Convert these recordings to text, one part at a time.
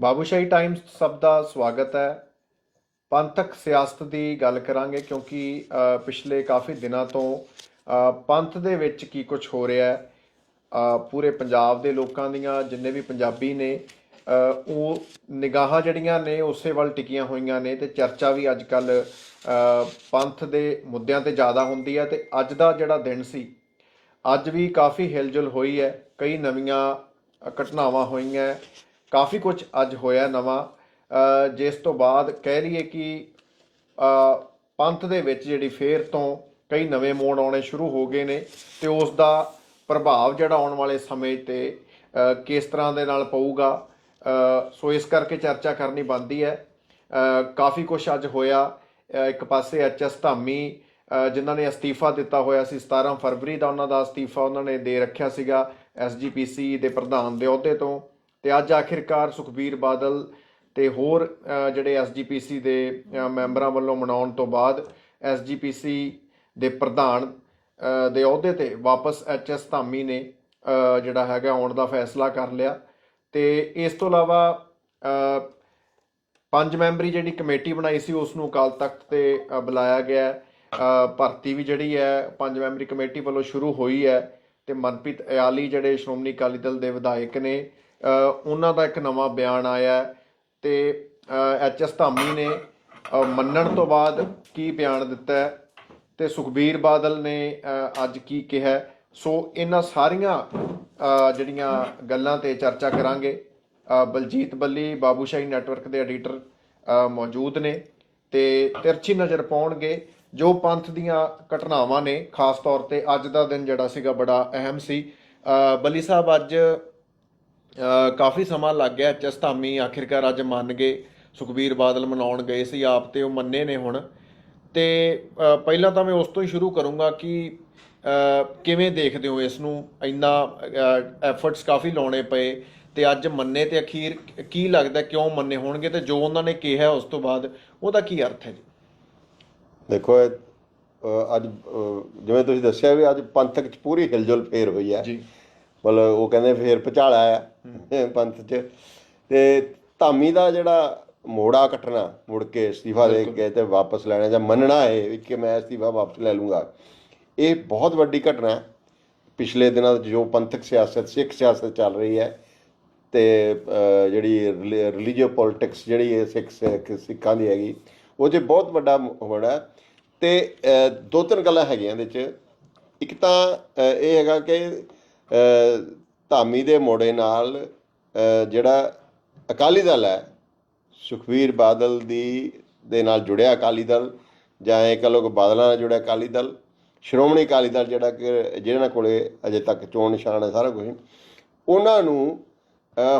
Babushahi Times ਸਭ ਦਾ ਸਵਾਗਤ ਹੈ। ਪੰਥਕ ਸਿਆਸਤ ਦੀ ਗੱਲ ਕਰਾਂਗੇ ਕਿਉਂਕਿ ਪਿਛਲੇ ਕਾਫੀ ਦਿਨਾਂ ਤੋਂ ਪੰਥ ਦੇ ਵਿੱਚ ਕੀ ਕੁਝ ਹੋ ਰਿਹਾ ਹੈ। ਪੂਰੇ ਪੰਜਾਬ ਦੇ ਲੋਕਾਂ ਦੀਆਂ ਜਿੰਨੇ ਵੀ ਪੰਜਾਬੀ ਨੇ ਉਹ ਨਿਗਾਹਾਂ ਜਿਹੜੀਆਂ ਨੇ ਉਸੇ ਵੱਲ ਟਿਕੀਆਂ ਹੋਈਆਂ ਨੇ ਤੇ ਚਰਚਾ ਵੀ ਅੱਜ ਕੱਲ ਪੰਥ ਦੇ ਮੁੱਦਿਆਂ ਤੇ ਜ਼ਿਆਦਾ ਹੁੰਦੀ ਹੈ ਤੇ ਅੱਜ ਦਾ ਜਿਹੜਾ ਦਿਨ ਸੀ, ਅੱਜ ਵੀ ਕਾਫੀ ਹਿਲਜੁਲ ਹੋਈ ਹੈ। ਕਈ ਨਵੀਆਂ ਘਟਨਾਵਾਂ ਹੋਈਆਂ ਕਾਫੀ ਕੁਝ ਅੱਜ ਹੋਇਆ ਨਵਾਂ। ਜਿਸ ਤੋਂ ਬਾਅਦ ਕਹਿ ਲਈਏ ਕਿ ਪੰਥ ਦੇ ਵਿੱਚ ਜਿਹੜੀ ਫੇਰ ਤੋਂ ਕਈ ਨਵੇਂ ਮੋੜ ਆਉਣੇ ਸ਼ੁਰੂ ਹੋ ਗਏ ਨੇ ਤੇ ਉਸ ਦਾ ਪ੍ਰਭਾਵ ਜਿਹੜਾ ਆਉਣ ਵਾਲੇ ਸਮੇਂ ਤੇ ਕਿਸ ਤਰ੍ਹਾਂ ਦੇ ਨਾਲ ਪਊਗਾ ਸੋ ਇਸ ਕਰਕੇ ਚਰਚਾ ਕਰਨੀ ਬਣਦੀ ਹੈ। ਕਾਫੀ ਕੁਝ ਅੱਜ ਹੋਇਆ। ਇੱਕ ਪਾਸੇ ਐਚਐਸ ਧਾਮੀ ਜਿਨ੍ਹਾਂ ਨੇ ਅਸਤੀਫਾ ਦਿੱਤਾ ਹੋਇਆ ਸੀ 17 ਫਰਵਰੀ ਦਾ, ਉਹਨਾਂ ਦਾ ਅਸਤੀਫਾ ਉਹਨਾਂ ਨੇ ਦੇ ਰੱਖਿਆ ਸੀਗਾ ਐਸਜੀਪੀਸੀ ਦੇ ਪ੍ਰਧਾਨ ਦੇ ਅਹੁਦੇ ਤੋਂ। ਤੇ ਅੱਜ ਆਖਿਰਕਾਰ ਸੁਖਬੀਰ ਬਾਦਲ ਤੇ ਹੋਰ ਅ, ਜਿਹੜੇ ਐਸਜੀਪੀਸੀ ਦੇ ਮੈਂਬਰਾਂ ਵੱਲੋਂ ਮਨਾਉਣ ਤੋਂ ਬਾਅਦ ਐਸਜੀਪੀਸੀ ਦੇ ਪ੍ਰਧਾਨ ਦੇ ਅਹੁਦੇ ਤੇ ਵਾਪਸ ਐਚਐਸ ਧਾਮੀ ਨੇ ਜਿਹੜਾ ਹੈਗਾ ਆਉਣ ਦਾ ਫੈਸਲਾ ਕਰ ਲਿਆ। ਤੇ ਇਸ ਤੋਂ ਇਲਾਵਾ ਪੰਜ ਮੈਂਬਰੀ ਜਿਹੜੀ ਕਮੇਟੀ ਬਣਾਈ ਸੀ ਉਸ ਨੂੰ ਅਕਾਲ ਤਖਤ ਤੇ ਬੁਲਾਇਆ ਗਿਆ ਭਰਤੀ ਵੀ ਜਿਹੜੀ ਹੈ ਪੰਜ ਮੈਂਬਰੀ ਕਮੇਟੀ ਵੱਲੋਂ ਸ਼ੁਰੂ ਹੋਈ ਹੈ। ਤੇ ਮਨਪ੍ਰੀਤ ਇਆਲੀ ਜਿਹੜੇ ਸ਼੍ਰੋਮਣੀ ਅਕਾਲੀ ਦਲ ਦੇ ਵਿਧਾਇਕ ਨੇ ਉਹਨਾਂ ਦਾ ਇੱਕ ਨਵਾਂ ਬਿਆਨ ਆਇਆ ਹੈ ਤੇ ਐਚਐਸ ਧਾਮੀ ਨੇ ਮੰਨਣ ਤੋਂ ਬਾਅਦ ਕੀ ਬਿਆਨ ਦਿੱਤਾ ਹੈ? ਤੇ ਸੁਖਬੀਰ ਬਾਦਲ ਨੇ ਅੱਜ ਕੀ ਕਿਹਾ ਸੋ ਇਹਨਾਂ ਸਾਰੀਆਂ ਜਿਹੜੀਆਂ ਗੱਲਾਂ ਤੇ ਚਰਚਾ ਕਰਾਂਗੇ ਬਲਜੀਤ ਬੱਲੀ, ਬਾਬੂਸ਼ਾਹੀ ਨੈਟਵਰਕ ਦੇ ਐਡੀਟਰ ਮੌਜੂਦ ਨੇ ਤੇ ਤਿਰਛੀ ਨਜ਼ਰ ਪਾਉਣਗੇ ਜੋ ਪੰਥ ਦੀਆਂ ਘਟਨਾਵਾਂ ਨੇ, ਖਾਸ ਤੌਰ ਤੇ ਅੱਜ ਦਾ ਦਿਨ ਜਿਹੜਾ ਸੀਗਾ ਬੜਾ ਅਹਿਮ ਸੀ। ਬੱਲੀ ਸਾਹਿਬ, ਅੱਜ ਕਾਫੀ ਸਮਾਂ ਲੱਗ ਗਿਆ ਐਚਐਸ ਧਾਮੀ ਆਖਿਰਕਾਰ ਅੱਜ ਮੰਨ ਗਏ ਸੁਖਬੀਰ ਬਾਦਲ ਮਨਾਉਣ ਗਏ ਸੀ ਆਪ ਤੇ ਉਹ ਮੰਨੇ ਨੇ ਹੁਣ। ਤੇ ਪਹਿਲਾਂ ਤਾਂ ਮੈਂ ਉਸ ਤੋਂ ਹੀ ਸ਼ੁਰੂ ਕਰੂੰਗਾ ਕਿ ਕਿਵੇਂ ਦੇਖਦੇ ਹੋ ਇਸ ਨੂੰ? ਇੰਨਾ ਐਫਰਟਸ ਕਾਫੀ ਲਾਉਣੇ ਪਏ ਤੇ ਅੱਜ ਮੰਨੇ ਤੇ ਅਖੀਰ ਕੀ ਲੱਗਦਾ ਕਿਉਂ ਮੰਨੇ ਹੋਣਗੇ? ਤੇ ਜੋ ਉਹਨਾਂ ਨੇ ਕਿਹਾ ਉਸ ਤੋਂ ਬਾਅਦ ਉਹਦਾ ਕੀ ਅਰਥ ਹੈ ਜੀ? ਦੇਖੋ ਅੱਜ ਜਿਵੇਂ ਤੁਸੀਂ ਦੱਸਿਆ ਵੀ ਅੱਜ ਪੰਥਕ ਚ ਪੂਰੀ ਹਿਲਜੁਲ ਫੇਰ ਹੋਈ ਹੈ। ਜੀ। ਮਤਲਬ ਉਹ ਕਹਿੰਦੇ ਫੇਰ ਭਚਾਲਾ ਆ ਪੰਥ ਚ। ਤੇ ਧਾਮੀ ਦਾ ਜਿਹੜਾ ਮੋੜਾ ਕੱਟਣਾ ਮੁੜ ਕੇ ਅਸਤੀਫਾ ਦੇ ਕੇ ਤੇ ਵਾਪਸ ਲੈਣਾ ਜਾਂ ਮੰਨਣਾ ਹੈ ਕਿ ਮੈਂ ਅਸਤੀਫਾ ਵਾਪਸ ਲੈ ਲੂੰਗਾ। ਇਹ ਬਹੁਤ ਵੱਡੀ ਘਟਨਾ ਹੈ। ਪਿਛਲੇ ਦਿਨਾਂ 'ਚ ਜੋ ਪੰਥਕ ਸਿਆਸਤ ਸਿੱਖ ਸਿਆਸਤ ਚੱਲ ਰਹੀ ਹੈ ਤੇ ਜਿਹੜੀ ਰਿਲੀਜੀਅਸ ਪੋਲਿਟਿਕਸ ਜਿਹੜੀ ਹੈ ਸਿੱਖ ਸਿੱਖ- ਦੀ ਹੈਗੀ ਉਹ 'ਚ ਬਹੁਤ ਵੱਡਾ ਹੋਣਾ ਤੇ ਦੋ ਤਿੰਨ ਗੱਲਾਂ ਹੈਗੀਆਂ ਇਹਦੇ 'ਚ। ਇੱਕ ਤਾਂ ਇਹ ਹੈਗਾ ਕਿ ਧਾਮੀ ਦੇ ਮੋੜੇ ਨਾਲ ਜਿਹੜਾ ਅਕਾਲੀ ਦਲ ਹੈ ਸੁਖਵੀਰ ਬਾਦਲ ਦੀ ਦੇ ਨਾਲ ਜੁੜਿਆ ਅਕਾਲੀ ਦਲ ਜਾਂ ਇਹ ਕਹ ਲੋ ਕਿ ਬਾਦਲਾਂ ਨਾਲ ਜੁੜਿਆ ਅਕਾਲੀ ਦਲ ਸ਼੍ਰੋਮਣੀ ਅਕਾਲੀ ਦਲ ਜਿਹੜਾ ਕਿ ਜਿਹਨਾਂ ਕੋਲੇ ਅਜੇ ਤੱਕ ਚੋਣ ਨਿਸ਼ਾਨ ਹੈ ਸਾਰਾ ਕੁਝ ਉਹਨਾਂ ਨੂੰ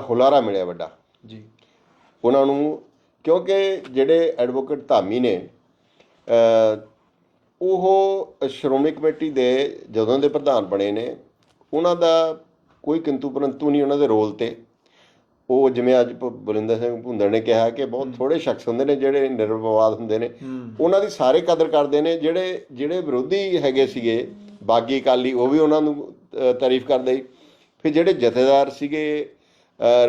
ਹੁਲਾਰਾ ਮਿਲਿਆ ਵੱਡਾ। ਜੀ। ਉਹਨਾਂ ਨੂੰ ਕਿਉਂਕਿ ਜਿਹੜੇ ਐਡਵੋਕੇਟ ਧਾਮੀ ਨੇ ਉਹ ਸ਼੍ਰੋਮਣੀ ਕਮੇਟੀ ਦੇ ਜਦੋਂ ਦੇ ਪ੍ਰਧਾਨ ਬਣੇ ਨੇ ਉਹਨਾਂ ਦਾ ਕੋਈ ਕਿੰਤੂ ਪਰੰਤੂ ਨਹੀਂ ਉਹਨਾਂ ਦੇ ਰੋਲ ਤੇ। ਉਹ ਜਿਵੇਂ ਅੱਜ ਬਰਿੰਦਰ ਸਿੰਘ ਭੁੰਦੜ ਨੇ ਕਿਹਾ ਕਿ ਬਹੁਤ ਥੋੜੇ ਸ਼ਖਸ ਹੁੰਦੇ ਨੇ ਜਿਹੜੇ ਨਿਰਵਿਵਾਦ ਹੁੰਦੇ ਨੇ। ਉਹਨਾਂ ਦੀ ਸਾਰੇ ਕਦਰ ਕਰਦੇ ਨੇ ਜਿਹੜੇ ਜਿਹੜੇ ਵਿਰੋਧੀ ਹੈਗੇ ਸੀਗੇ ਬਾਗੀ ਅਕਾਲੀ ਉਹ ਵੀ ਉਹਨਾਂ ਨੂੰ ਤਾਰੀਫ ਕਰਦੇ। ਫਿਰ ਜਿਹੜੇ ਜਥੇਦਾਰ ਸੀਗੇ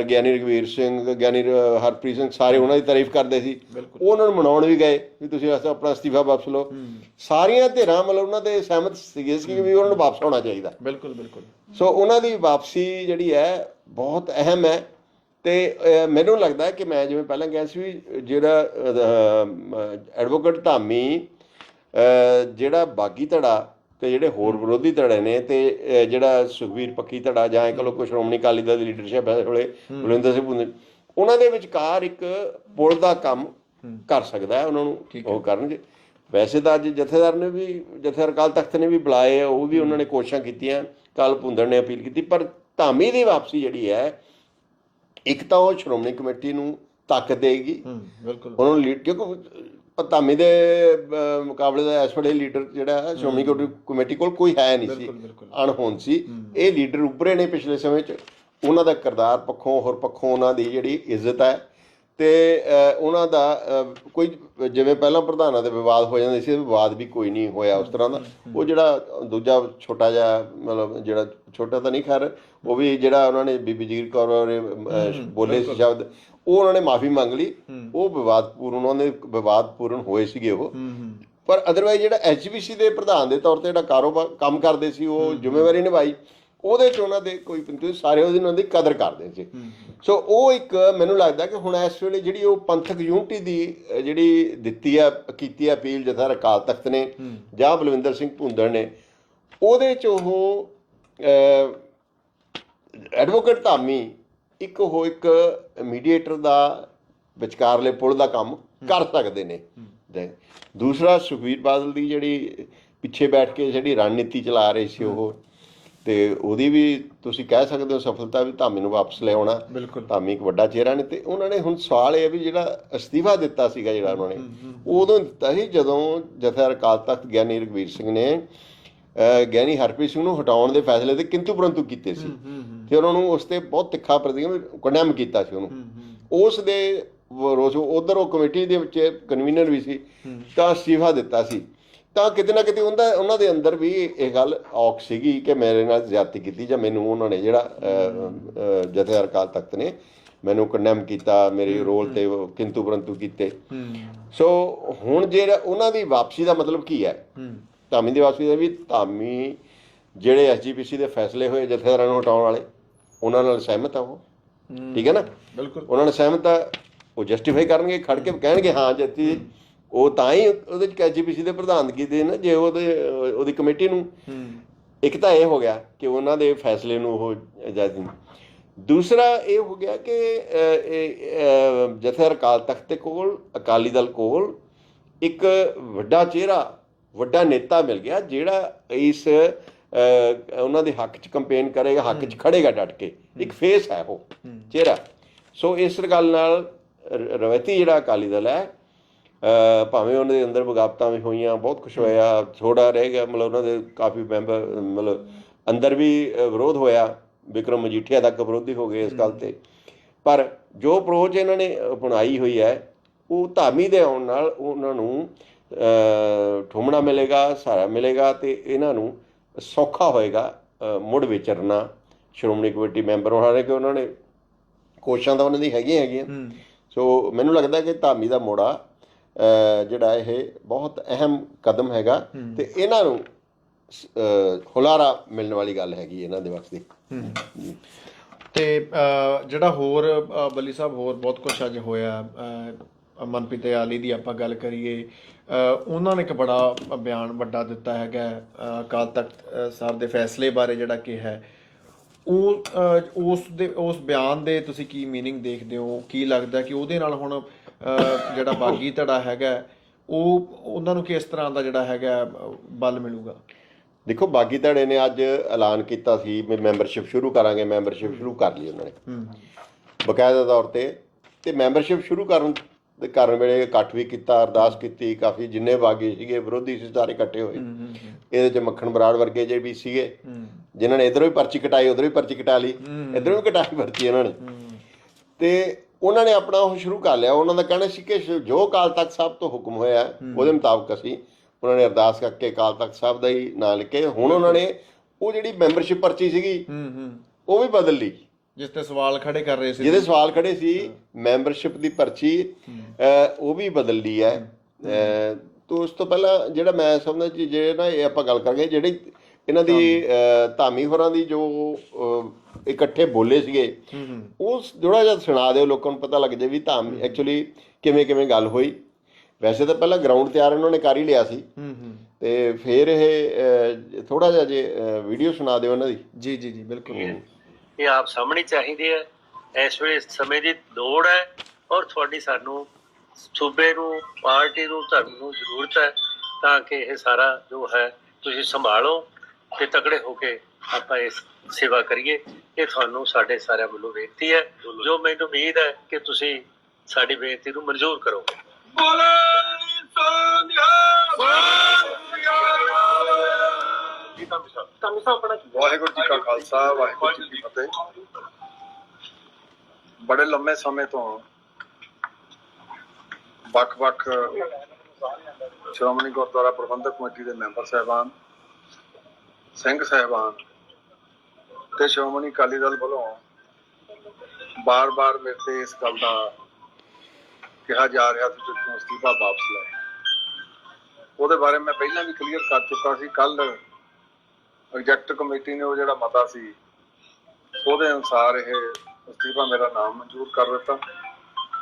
ਗਿਆਨੀ ਰਘਵੀਰ ਸਿੰਘ ਗਿਆਨੀ ਹਰਪ੍ਰੀਤ ਸਿੰਘ ਸਾਰੇ ਉਹਨਾਂ ਦੀ ਤਾਰੀਫ ਕਰਦੇ ਸੀ। ਉਹ ਉਹਨਾਂ ਨੂੰ ਮਨਾਉਣ ਵੀ ਗਏ ਵੀ ਤੁਸੀਂ ਆਪਣਾ ਅਸਤੀਫਾ ਵਾਪਸ ਲਓ। ਸਾਰੀਆਂ ਧਿਰਾਂ ਮਤਲਬ ਉਹਨਾਂ ਦੇ ਸਹਿਮਤ ਸੀਗੇ ਸੀ ਵੀ ਉਹਨਾਂ ਨੂੰ ਵਾਪਸ ਹੋਣਾ ਚਾਹੀਦਾ। ਬਿਲਕੁਲ ਬਿਲਕੁਲ। ਸੋ ਉਹਨਾਂ ਦੀ ਵਾਪਸੀ ਜਿਹੜੀ ਹੈ ਬਹੁਤ ਅਹਿਮ ਹੈ ਤੇ ਮੈਨੂੰ ਲੱਗਦਾ ਕਿ ਮੈਂ ਜਿਵੇਂ ਪਹਿਲਾਂ ਕਿਹਾ ਸੀ ਵੀ ਜਿਹੜਾ ਐਡਵੋਕੇਟ ਧਾਮੀ ਜਿਹੜਾ ਬਾਗੀ ਧੜਾ ਤੇ ਜਿਹੜੇ ਹੋਰ ਵਿਰੋਧੀ ਧੜੇ ਨੇ ਤੇ ਜਿਹੜਾ ਸੁਖਵੀਰ ਪੱਕੀ ਧੜਾ ਜਾਂ ਕਹ ਲੋ ਕੋਈ ਸ਼੍ਰੋਮਣੀ ਅਕਾਲੀ ਦਲ ਦੀ ਲੀਡਰਸ਼ਿਪ ਹੈ ਹੋਲੇ ਬਲਵਿੰਦਰ ਸਿੰਘ ਉਹਨਾਂ ਦੇ ਵਿਚਕਾਰ ਇੱਕ ਪੁਲ ਦਾ ਕੰਮ ਕਰ ਸਕਦਾ ਹੈ ਉਹਨਾਂ ਨੂੰ ਉਹ ਕਰਨਗੇ। ਵੈਸੇ ਤਾਂ ਅੱਜ ਜਥੇਦਾਰ ਨੇ ਵੀ ਜਥੇਦਾਰ ਅਕਾਲ ਤਖਤ ਨੇ ਵੀ ਬੁਲਾਏ ਉਹ ਵੀ ਉਹਨਾਂ ਨੇ ਕੋਸ਼ਿਸ਼ਾਂ ਕੀਤੀਆਂ ਕੱਲ ਭੁੰਦੜ ਨੇ ਅਪੀਲ ਕੀਤੀ ਪਰ ਧਾਮੀ ਦੀ ਵਾਪਸੀ ਜਿਹੜੀ ਹੈ ਇੱਕ ਤਾਂ ਉਹ ਸ਼੍ਰੋਮਣੀ ਕਮੇਟੀ ਨੂੰ ਤਾਕਤ ਦੇਗੀ। ਬਿਲਕੁਲ। ਉਹਨਾਂ ਨੂੰ ਲੀਡ ਕਿਉਂਕਿ ਧਾਮੀ ਦੇ ਅਹ, ਮੁਕਾਬਲੇ ਦਾ ਇਸ ਵੇਲੇ ਲੀਡਰ ਜਿਹੜਾ ਹੈ ਸ਼੍ਰੋਮਣੀ ਕਮੇਟੀ- ਕਮੇਟੀ ਕੋਲ ਕੋਈ ਹੈ ਨਹੀਂ ਸੀ। ਅਣਹੋਂਦ ਸੀ। ਇਹ ਲੀਡਰ ਉੱਭਰੇ ਨੇ ਪਿਛਲੇ ਸਮੇਂ 'ਚ। ਉਹਨਾਂ ਦਾ ਕਿਰਦਾਰ ਪੱਖੋਂ ਹੋਰ ਪੱਖੋਂ ਉਹਨਾਂ ਦੀ ਜਿਹੜੀ ਇੱਜ਼ਤ ਹੈ। ਤੇ ਉਹਨਾਂ ਦਾ ਕੋਈ ਜਿਵੇਂ ਪਹਿਲਾਂ ਪ੍ਰਧਾਨਾਂ ਦੇ ਵਿਵਾਦ ਹੋ ਜਾਂਦੇ ਸੀ ਵਿਵਾਦ ਵੀ ਕੋਈ ਨਹੀਂ ਹੋਇਆ ਉਸ ਤਰ੍ਹਾਂ ਦਾ। ਉਹ ਜਿਹੜਾ ਦੂਜਾ ਛੋਟਾ ਜਿਹਾ ਮਤਲਬ ਜਿਹੜਾ ਛੋਟਾ ਤਾਂ ਨਹੀਂ ਖੈਰ ਉਹ ਵੀ ਜਿਹੜਾ ਉਹਨਾਂ ਨੇ ਬੀਬੀ ਜਗੀਰ ਕੌਰ ਅ, ਬੋਲੇ ਸੀ ਸ਼ਬਦ। ਉਹ ਉਹਨਾਂ ਨੇ ਮਾਫੀ ਮੰਗ ਲਈ। ਉਹ ਵਿਵਾਦਪੂਰਨ ਉਹਨਾਂ ਦੇ ਵਿਵਾਦਪੂਰਨ ਹੋਏ ਸੀਗੇ ਉਹ। ਪਰ ਅਦਰਵਾਈਜ਼ ਜਿਹੜਾ ਐਚਬੀਸੀ ਦੇ ਪ੍ਰਧਾਨ ਦੇ ਤੌਰ ਤੇ ਜਿਹੜਾ ਕਾਰੋਬਾਰ ਕੰਮ ਕਰਦੇ ਸੀ ਉਹ ਜ਼ਿੰਮੇਵਾਰੀ ਨਿਭਾਈ। ਉਹਦੇ ਚ ਉਹਨਾਂ ਦੇ ਕੋਈ ਪੰਤੂ ਸਾਰੇ ਉਹਦੀ ਉਹਨਾਂ ਦੀ ਕਦਰ ਕਰਦੇ ਸੀ। ਸੋ ਉਹ ਇੱਕ ਮੈਨੂੰ ਲੱਗਦਾ ਕਿ ਹੁਣ ਇਸ ਵੇਲੇ ਜਿਹੜੀ ਉਹ ਪੰਥਕ ਯੂਨਿਟੀ ਦੀ ਜਿਹੜੀ ਦਿੱਤੀ ਆ ਕੀਤੀ ਆ ਅਪੀਲ ਜਥਾ ਅਕਾਲ ਤਖਤ ਨੇ ਜਾਂ ਬਲਵਿੰਦਰ ਸਿੰਘ ਭੁੰਦੜ ਨੇ ਉਹਦੇ ਚ ਉਹ ਐਡਵੋਕੇਟ ਧਾਮੀ ਇੱਕ ਉਹ ਇੱਕ ਮੀਡੀਏਟਰ ਦਾ ਵਿਚਕਾਰਲੇ ਪੁਲ ਦਾ ਕੰਮ ਕਰ ਸਕਦੇ ਨੇ। ਦੂਸਰਾ ਸੁਖਬੀਰ ਬਾਦਲ ਦੀ ਜਿਹੜੀ ਪਿੱਛੇ ਬੈਠ ਕੇ ਜਿਹੜੀ ਰਣਨੀਤੀ ਚਲਾ ਰਹੇ ਸੀ ਉਹ। ਤੇ ਉਹਦੀ ਵੀ ਤੁਸੀਂ ਕਹਿ ਸਕਦੇ ਹੋ ਸਫਲਤਾ ਵੀ ਧਾਮੀ ਨੂੰ ਵਾਪਸ ਲੈ ਆਉਣਾ। ਧਾਮੀ ਇੱਕ ਵੱਡਾ ਚਿਹਰਾ ਨੇ ਤੇ ਉਹਨਾਂ ਨੇ ਹੁਣ ਸਵਾਲ ਇਹ ਵੀ ਜਿਹੜਾ ਅਸਤੀਫਾ ਦਿੱਤਾ ਸੀਗਾ ਜਿਹੜਾ ਉਹਨਾਂ ਨੇ ਉਦੋਂ ਦਿੱਤਾ ਸੀ ਜਦੋਂ ਜਥੇਦਾਰ ਅਕਾਲ ਤਖਤ ਗਿਆਨੀ ਰਘਵੀਰ ਸਿੰਘ ਨੇ ਗਿਆਨੀ ਹਰਪ੍ਰੀਤ ਸਿੰਘ ਨੂੰ ਹਟਾਉਣ ਦੇ ਫੈਸਲੇ ਤੇ ਕਿੰਤੂ ਪਰੰਤੂ ਕੀਤੇ ਸੀ। ਤੇ ਉਹਨਾਂ ਨੂੰ ਉਸ ਤੇ ਬਹੁਤ ਤਿੱਖਾ ਪ੍ਰਤੀਕਰਮ ਕੰਡੈਮ ਕੀਤਾ ਸੀ ਉਹਨੂੰ। ਉਸ ਦੇ ਰੋਸ ਉਧਰ ਉਹ ਕਮੇਟੀ ਦੇ ਵਿੱਚ ਕਨਵੀਨਰ ਵੀ ਸੀ ਤਾਂ ਅਸਤੀਫਾ ਦਿੱਤਾ ਸੀ। ਤਾਂ ਕਿਤੇ ਨਾ ਕਿਤੇ ਉਹਦਾ ਉਹਨਾਂ ਦੇ ਅੰਦਰ ਵੀ ਇਹ ਗੱਲ ਔਖ ਸੀਗੀ ਕਿ ਮੇਰੇ ਨਾਲ ਜ਼ਿਆਦਤੀ ਕੀਤੀ ਜਾਂ ਮੈਨੂੰ ਉਹਨਾਂ ਨੇ ਜਿਹੜਾ ਜਥੇਦਾਰ ਅਕਾਲ ਤਖਤ ਨੇ ਮੈਨੂੰ ਕੰਡੈਮ ਕੀਤਾ ਮੇਰੇ ਰੋਲ ਤੇ ਕਿੰਤੂ ਪਰੰਤੂ ਕੀਤੇ। ਸੋ ਹੁਣ ਜਿਹੜਾ ਉਹਨਾਂ ਦੀ ਵਾਪਸੀ ਦਾ ਮਤਲਬ ਕੀ ਹੂੰ। ਧਾਮੀ ਦੀ ਵਾਪਸੀ ਦਾ ਵੀ ਧਾਮੀ ਜਿਹੜੇ ਐਸਜੀਪੀਸੀ ਦੇ ਫੈਸਲੇ ਹੋਏ ਜਥੇਦਾਰਾਂ ਨੂੰ ਹਟਾਉਣ ਵਾਲੇ ਉਹਨਾਂ ਨਾਲ ਸਹਿਮਤ ਆ ਉਹ। ਠੀਕ ਹੈ ਨਾ? ਬਿਲਕੁਲ। ਉਹਨਾਂ ਨਾਲ ਸਹਿਮਤ ਆ ਉਹ ਜਸਟੀਫਾਈ ਕਰਨਗੇ ਖੜ ਕੇ ਕਹਿਣਗੇ ਹਾਂ ਜੱਤੀ ਉਹ ਤਾਂ ਹੀ ਉਹਦੇ ਚ ਐਸਜੀਪੀਸੀ ਦੇ ਪ੍ਰਧਾਨਗੀ ਦੇ ਨਾ ਜੇ ਉਹਦੇ ਉਹਦੀ ਕਮੇਟੀ ਨੂੰ। ਇੱਕ ਤਾਂ ਇਹ ਹੋ ਗਿਆ ਕਿ ਉਹਨਾਂ ਦੇ ਫੈਸਲੇ ਨੂੰ ਉਹ ਇਜਾਜ਼ਤ ਨਹੀਂ ਦੂਸਰਾ ਇਹ ਹੋ ਗਿਆ ਕਿ ਜਥੇਦਾਰ ਅਕਾਲ ਤਖਤ ਕੋਲ ਅਕਾਲੀ ਦਲ ਕੋਲ ਇੱਕ ਵੱਡਾ ਚਿਹਰਾ ਵੱਡਾ ਨੇਤਾ ਮਿਲ ਗਿਆ ਜਿਹੜਾ ਇਸ ਉਹਨਾਂ ਦੇ ਹੱਕ 'ਚ ਕੰਪੇਨ ਕਰੇਗਾ ਹੱਕ 'ਚ ਖੜੇਗਾ ਡਟ ਕੇ। ਇੱਕ ਫੇਸ ਹੈ ਉਹ ਚਿਹਰਾ। ਸੋ ਇਸ ਗੱਲ ਨਾਲ ਰ- ਰਵਾਇਤੀ ਜਿਹੜਾ ਅਕਾਲੀ ਦਲ ਹੈ ਭਾਵੇਂ ਉਹਨਾਂ ਦੇ ਅੰਦਰ ਬਗਾਵਤਾਂ ਵੀ ਹੋਈਆਂ ਬਹੁਤ ਕੁਝ ਹੋਇਆ ਥੋੜਾ ਰਹਿ ਗਿਆ ਮਤਲਬ ਉਹਨਾਂ ਦੇ ਕਾਫੀ ਮੈਂਬਰ ਮਤਲਬ ਅੰਦਰ ਵੀ ਵਿਰੋਧ ਹੋਇਆ ਵਿਕਰਮ ਮਜੀਠੀਆ ਤੱਕ ਵਿਰੋਧੀ ਹੋ ਗਏ ਇਸ ਗੱਲ ਤੇ। ਪਰ ਜੋ ਅਪਰੋਚ ਇਹਨਾਂ ਨੇ ਅਪਣਾਈ ਹੋਈ ਹੈ ਉਹ ਧਾਮੀ ਦੇ ਆਉਣ ਨਾਲ ਉਹਨਾਂ ਨੂੰ ਠੁੰਮਣਾ ਮਿਲੇਗਾ ਸਹਾਰਾ ਮਿਲੇਗਾ ਤੇ ਇਹਨਾਂ ਨੂੰ ਸੌਖਾ ਹੋਏਗਾ ਮੁੜ ਵਿਚਰਨਾ। ਸ਼੍ਰੋਮਣੀ ਕਮੇਟੀ ਮੈਂਬਰ ਹੋਣਾ ਨੇ ਕਿ ਉਹਨਾਂ ਨੇ ਕੋਸ਼ਾਂ ਤਾਂ ਉਹਨਾਂ ਦੀ ਹੈਗੀਆਂ ਹੈਗੀਆਂ। ਸੋ ਮੈਨੂੰ ਲੱਗਦਾ ਕਿ ਧਾਮੀ ਦਾ ਮੋੜਾ ਜਿਹੜਾ ਇਹ ਬਹੁਤ ਅਹਿਮ ਕਦਮ ਹੈਗਾ ਤੇ ਇਹਨਾਂ ਨੂੰ ਹੁਲਾਰਾ ਮਿਲਣ ਵਾਲੀ ਗੱਲ ਹੈਗੀ ਇਹਨਾਂ ਦੇ ਵਾਸਤੇ ਤੇ ਅਹ, ਜਿਹੜਾ ਹੋਰ ਬੱਲੀ ਸਾਹਿਬ ਹੋਰ ਬਹੁਤ ਕੁਝ ਅੱਜ ਹੋਇਆ ਮਨਪ੍ਰੀਤ ਆਲੀ ਦੀ ਆਪਾਂ ਗੱਲ ਕਰੀਏ ਅਹ, ਉਹਨਾਂ ਨੇ ਇੱਕ ਬੜਾ ਬਿਆਨ ਵੱਡਾ ਦਿੱਤਾ ਹੈਗਾ ਅਹ, ਅਕਾਲ ਤਖਤ ਅਹ, ਸਾਹਿਬ ਦੇ ਫੈਸਲੇ ਬਾਰੇ ਜਿਹੜਾ ਕਿ ਹੈ ਉਹ ਅਹ, ਉਸ ਦੇ ਉਸ ਬਿਆਨ ਦੇ ਤੁਸੀਂ ਕੀ मीनिंग ਦੇਖਦੇ ਹੋ ਕੀ ਲੱਗਦਾ ਕਿ ਉਹਦੇ ਨਾਲ ਹੁਣ ਅਹ, ਜਿਹੜਾ ਬਾਗੀ ਧੜਾ ਹੈਗਾ ਉਹ ਉਹਨਾਂ ਨੂੰ ਕਿਸ ਤਰ੍ਹਾਂ ਦਾ ਜਿਹੜਾ ਹੈਗਾ ਅਹ, ਬਲ ਮਿਲੂਗਾ ਦੇਖੋ ਬਾਗੀ ਧੜੇ ਨੇ ਅੱਜ ਐਲਾਨ ਕੀਤਾ ਸੀ ਵੀ ਮੈਂਬਰਸ਼ਿਪ ਸ਼ੁਰੂ ਕਰਾਂਗੇ ਮੈਂਬਰਸ਼ਿਪ ਸ਼ੁਰੂ ਕਰ ਲਈ ਉਹਨਾਂ ਨੇ ਹੂੰ ਬਕਾਇਦਾ ਤੌਰ ਤੇ ਤੇ ਮੈਂਬਰਸ਼ਿਪ ਸ਼ੁਰੂ ਕਰਨ ਦੇ ਕਾਰਨ ਵੇਲੇ ਇਕੱਠ ਵੀ ਕੀਤਾ ਅਰਦਾਸ ਕੀਤੀ ਕਾਫੀ ਜਿੰਨੇ ਬਾਗੀ ਸੀਗੇ ਵਿਰੋਧੀ ਸੀ ਸਾਰੇ ਇਕੱਠੇ ਹੋਏ। ਇਹਦੇ ਚ ਮੱਖਣ ਬਰਾੜ ਵਰਗੇ ਜਿਹੜੇ ਵੀ ਸੀਗੇ ਜਿਨ੍ਹਾਂ ਨੇ ਇਧਰੋਂ ਵੀ ਪਰਚੀ ਕਟਾਈ ਉਧਰੋਂ ਵੀ ਪਰਚੀ ਕਟਾ ਲਈ ਇਧਰੋਂ ਵੀ ਕਟਾਈ ਪਰਚੀ ਇਹਨਾਂ ਨੇ। ਤੇ ਉਹਨਾਂ ਨੇ ਆਪਣਾ ਉਹ ਸ਼ੁਰੂ ਕਰ ਲਿਆ। ਉਹਨਾਂ ਦਾ ਕਹਿਣਾ ਸੀ ਕਿ ਜੋ ਕਾਲ ਤਖਤ ਸਾਹਿਬ ਤੋਂ ਹੁਕਮ ਹੋਇਆ ਉਹਦੇ ਮੁਤਾਬਕ ਅਸੀਂ ਉਹਨਾਂ ਨੇ ਅਰਦਾਸ ਕਰਕੇ ਕਾਲ ਤਖਤ ਸਾਹਿਬ ਦਾ ਹੀ ਨਾਂ ਲਿਖੇ। ਹੁਣ ਉਹਨਾਂ ਨੇ ਉਹ ਜਿਹੜੀ ਮੈਂਬਰਸ਼ਿਪ ਪਰਚੀ ਸੀਗੀ ਉਹ ਵੀ ਬਦਲ ਲਈ। ਜਿਸ ਤੇ ਸਵਾਲ ਖੜੇ ਕਰ ਰਹੇ ਸੀ ਜਿਹਦੇ ਸਵਾਲ ਖੜੇ ਸੀ ਮੈਂਬਰਸ਼ਿਪ ਦੀ ਪਰਚੀ ਉਹ ਵੀ ਬਦਲ ਲਈ ਹੈ। ਤੋਂ ਉਸ ਤੋਂ ਪਹਿਲਾਂ ਜਿਹੜਾ ਮੈਂ ਸਮਝਦਾ ਜੇ ਨਾ ਇਹ ਆਪਾਂ ਗੱਲ ਕਰਾਂਗੇ ਜਿਹੜੀ ਇਹਨਾਂ ਦੀ ਧਾਮੀ। ਹੋਰਾਂ ਦੀ ਜੋ ਇਕੱਠੇ ਬੋਲੇ ਸੀਗੇ ਉਸ ਥੋੜਾ ਜਿਹਾ ਸੁਣਾ ਦਿਓ ਲੋਕਾਂ ਨੂੰ ਪਤਾ ਲੱਗ ਜਾਏ ਵੀ ਧਾਮ ਐਕਚੁਅਲੀ ਕਿਵੇਂ ਕਿਵੇਂ ਗੱਲ ਹੋਈ। ਵੈਸੇ ਤਾਂ ਪਹਿਲਾਂ ਗਰਾਊਂਡ ਤਿਆਰ ਇਹਨਾਂ ਨੇ ਕਰ ਹੀ ਲਿਆ ਸੀ। ਤੇ ਫਿਰ ਇਹ ਥੋੜਾ ਜਿਹਾ ਜੇ ਵੀਡੀਓ ਸੁਣਾ ਦਿਓ ਇਹਨਾਂ ਦੀ। ਜੀ ਜੀ ਜੀ ਬਿਲਕੁਲ। ਇਹ ਆਪ ਸਾਹਮਣੇ ਚਾਹੀਦੇ ਹੈ ਇਸ ਵੇਲੇ ਸਮੇਂ ਦੀ ਲੋੜ ਹੈ ਔਰ ਤੁਹਾਡੀ ਸਾਨੂੰ ਸੂਬੇ ਨੂੰ, ਪਾਰਟੀ ਨੂੰ, ਧਰਮ ਨੂੰ ਜ਼ਰੂਰਤ ਹੈ ਤਾਂ ਕਿ ਇਹ ਸਾਰਾ ਜੋ ਹੈ ਤੁਸੀਂ ਸੰਭਾਲੋ ਤੇ ਤਕੜੇ ਹੋ ਕੇ ਆਪਾਂ ਇਸ ਸੇਵਾ ਕਰੀਏ। ਇਹ ਤੁਹਾਨੂੰ ਸਾਡੇ ਸਾਰਿਆਂ ਵੱਲੋਂ ਬੇਨਤੀ ਹੈ। ਜੋ ਮੈਨੂੰ ਉਮੀਦ ਹੈ ਕਿ ਤੁਸੀਂ ਸਾਡੀ ਬੇਨਤੀ ਨੂੰ ਮਨਜ਼ੂਰ ਕਰੋਗੇ। ਵਾਹਿਗੁਰੂ ਜੀ ਕਾ ਖਾਲਸਾ, ਵਾਹਿਗੁਰੂ ਜੀ ਕੀ ਫਤਿਹ। ਬੜੇ ਲੰਮੇ ਸਮੇਂ ਤੋਂ ਵੱਖ-ਵੱਖ ਸ਼੍ਰੋਮਣੀ ਗੁਰਦੁਆਰਾ ਪ੍ਰਬੰਧਕ ਕਮੇਟੀ ਦੇ ਮੈਂਬਰ ਸਾਹਿਬਾਨ, ਸਿੰਘ ਸਾਹਿਬਾਨ ਤੇ ਸ਼੍ਰੋਮਣੀ ਅਕਾਲੀ ਦਲ ਵੱਲੋਂ ਬਾਰ-ਬਾਰ ਮੇਰੇ ਤੇ ਇਸ ਗੱਲ ਦਾ ਕਿਹਾ ਜਾ ਰਿਹਾ ਸੀ ਕਿ ਤੂੰ ਅਸਤੀਫਾ ਵਾਪਸ ਲੈ। ਉਹਦੇ ਬਾਰੇ ਮੈਂ ਪਹਿਲਾਂ ਵੀ ਕਲੀਅਰ ਕਰ ਚੁੱਕਾ ਸੀ। ਕੱਲ ਐਗਜੈਕਟ ਕਮੇਟੀ ਨੇ ਉਹ ਜਿਹੜਾ ਮਤਾ ਸੀ, ਉਹਦੇ ਅਨੁਸਾਰ ਇਹ ਅਸਤੀਫਾ ਮੇਰਾ ਨਾਮ ਮਨਜ਼ੂਰ ਕਰ ਦਿੱਤਾ।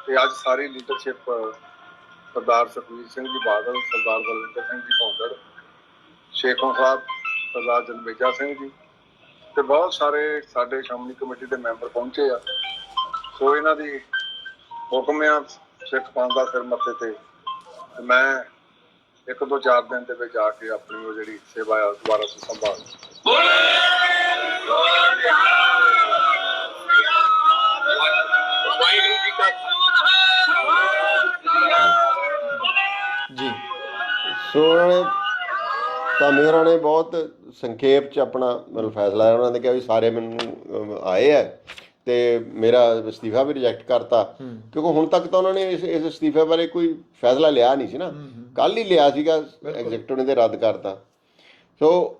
ਤੇ ਅੱਜ ਸਾਰੀ ਲੀਡਰਸ਼ਿਪ ਸਰਦਾਰ ਸੁਖਬੀਰ ਸਿੰਘ ਜੀ ਬਾਦਲ, ਸਰਦਾਰ ਬਲਵਿੰਦਰ ਸਿੰਘ ਜੀ ਭੌਂਦੜ ਸ਼ੇਖੋਂ ਸਾਹਿਬ, ਸਰਦਾਰ ਜਨਮੇਜਾ ਸਿੰਘ ਜੀ ਤੇ ਬਹੁਤ ਸਾਰੇ ਸਾਡੇ ਸ਼੍ਰੋਮਣੀ ਕਮੇਟੀ ਦੇ ਮੈਂਬਰ ਪਹੁੰਚੇ ਆ। ਸੋ ਇਹਨਾਂ ਦੀ ਹੁਕਮ ਆ ਸਿੱਖ ਪੰਥ ਦਾ ਸਿਰ ਮੱਥੇ ਤੇ ਮੈਂ ਇੱਕ ਦੋ ਚਾਰ ਦਿਨ ਦੇ ਵਿੱਚ ਆ ਕੇ ਆਪਣੀ ਉਹ ਜਿਹੜੀ ਸੇਵਾ ਆ, ਦੁਬਾਰਾ ਤੋਂ ਸੰਭਾਲ। ਜੀ। ਕਾ ਸੋ ਉਹਨਾਂ ਨੇ ਨੇ ਬਹੁਤ ਸੰਖੇਪ ਚ ਆਪਣਾ ਮਤਲਬ ਫੈਸਲਾ ਉਹਨਾਂ ਨੇ ਕਿਹਾ ਵੀ ਸਾਰੇ ਮੈਨੂੰ ਆਏ ਆ। ਤੇ ਮੇਰਾ ਅਸਤੀਫਾ ਵੀ ਰਿਜੈਕਟ ਕਰਤਾ। ਕਿਉਂਕਿ ਹੁਣ ਤੱਕ ਤਾਂ ਉਹਨਾਂ ਨੇ ਇਸ ਇਸ ਅਸਤੀਫੇ ਬਾਰੇ ਕੋਈ ਫੈਸਲਾ ਲਿਆ ਨਹੀਂ ਸੀ ਨਾ। ਕੱਲ ਹੀ। ਲਿਆ ਸੀਗਾ ਐਗਜ਼ੈਕਟਿਵ ਨੇ ਤੇ ਰੱਦ ਕਰਤਾ। ਸੋ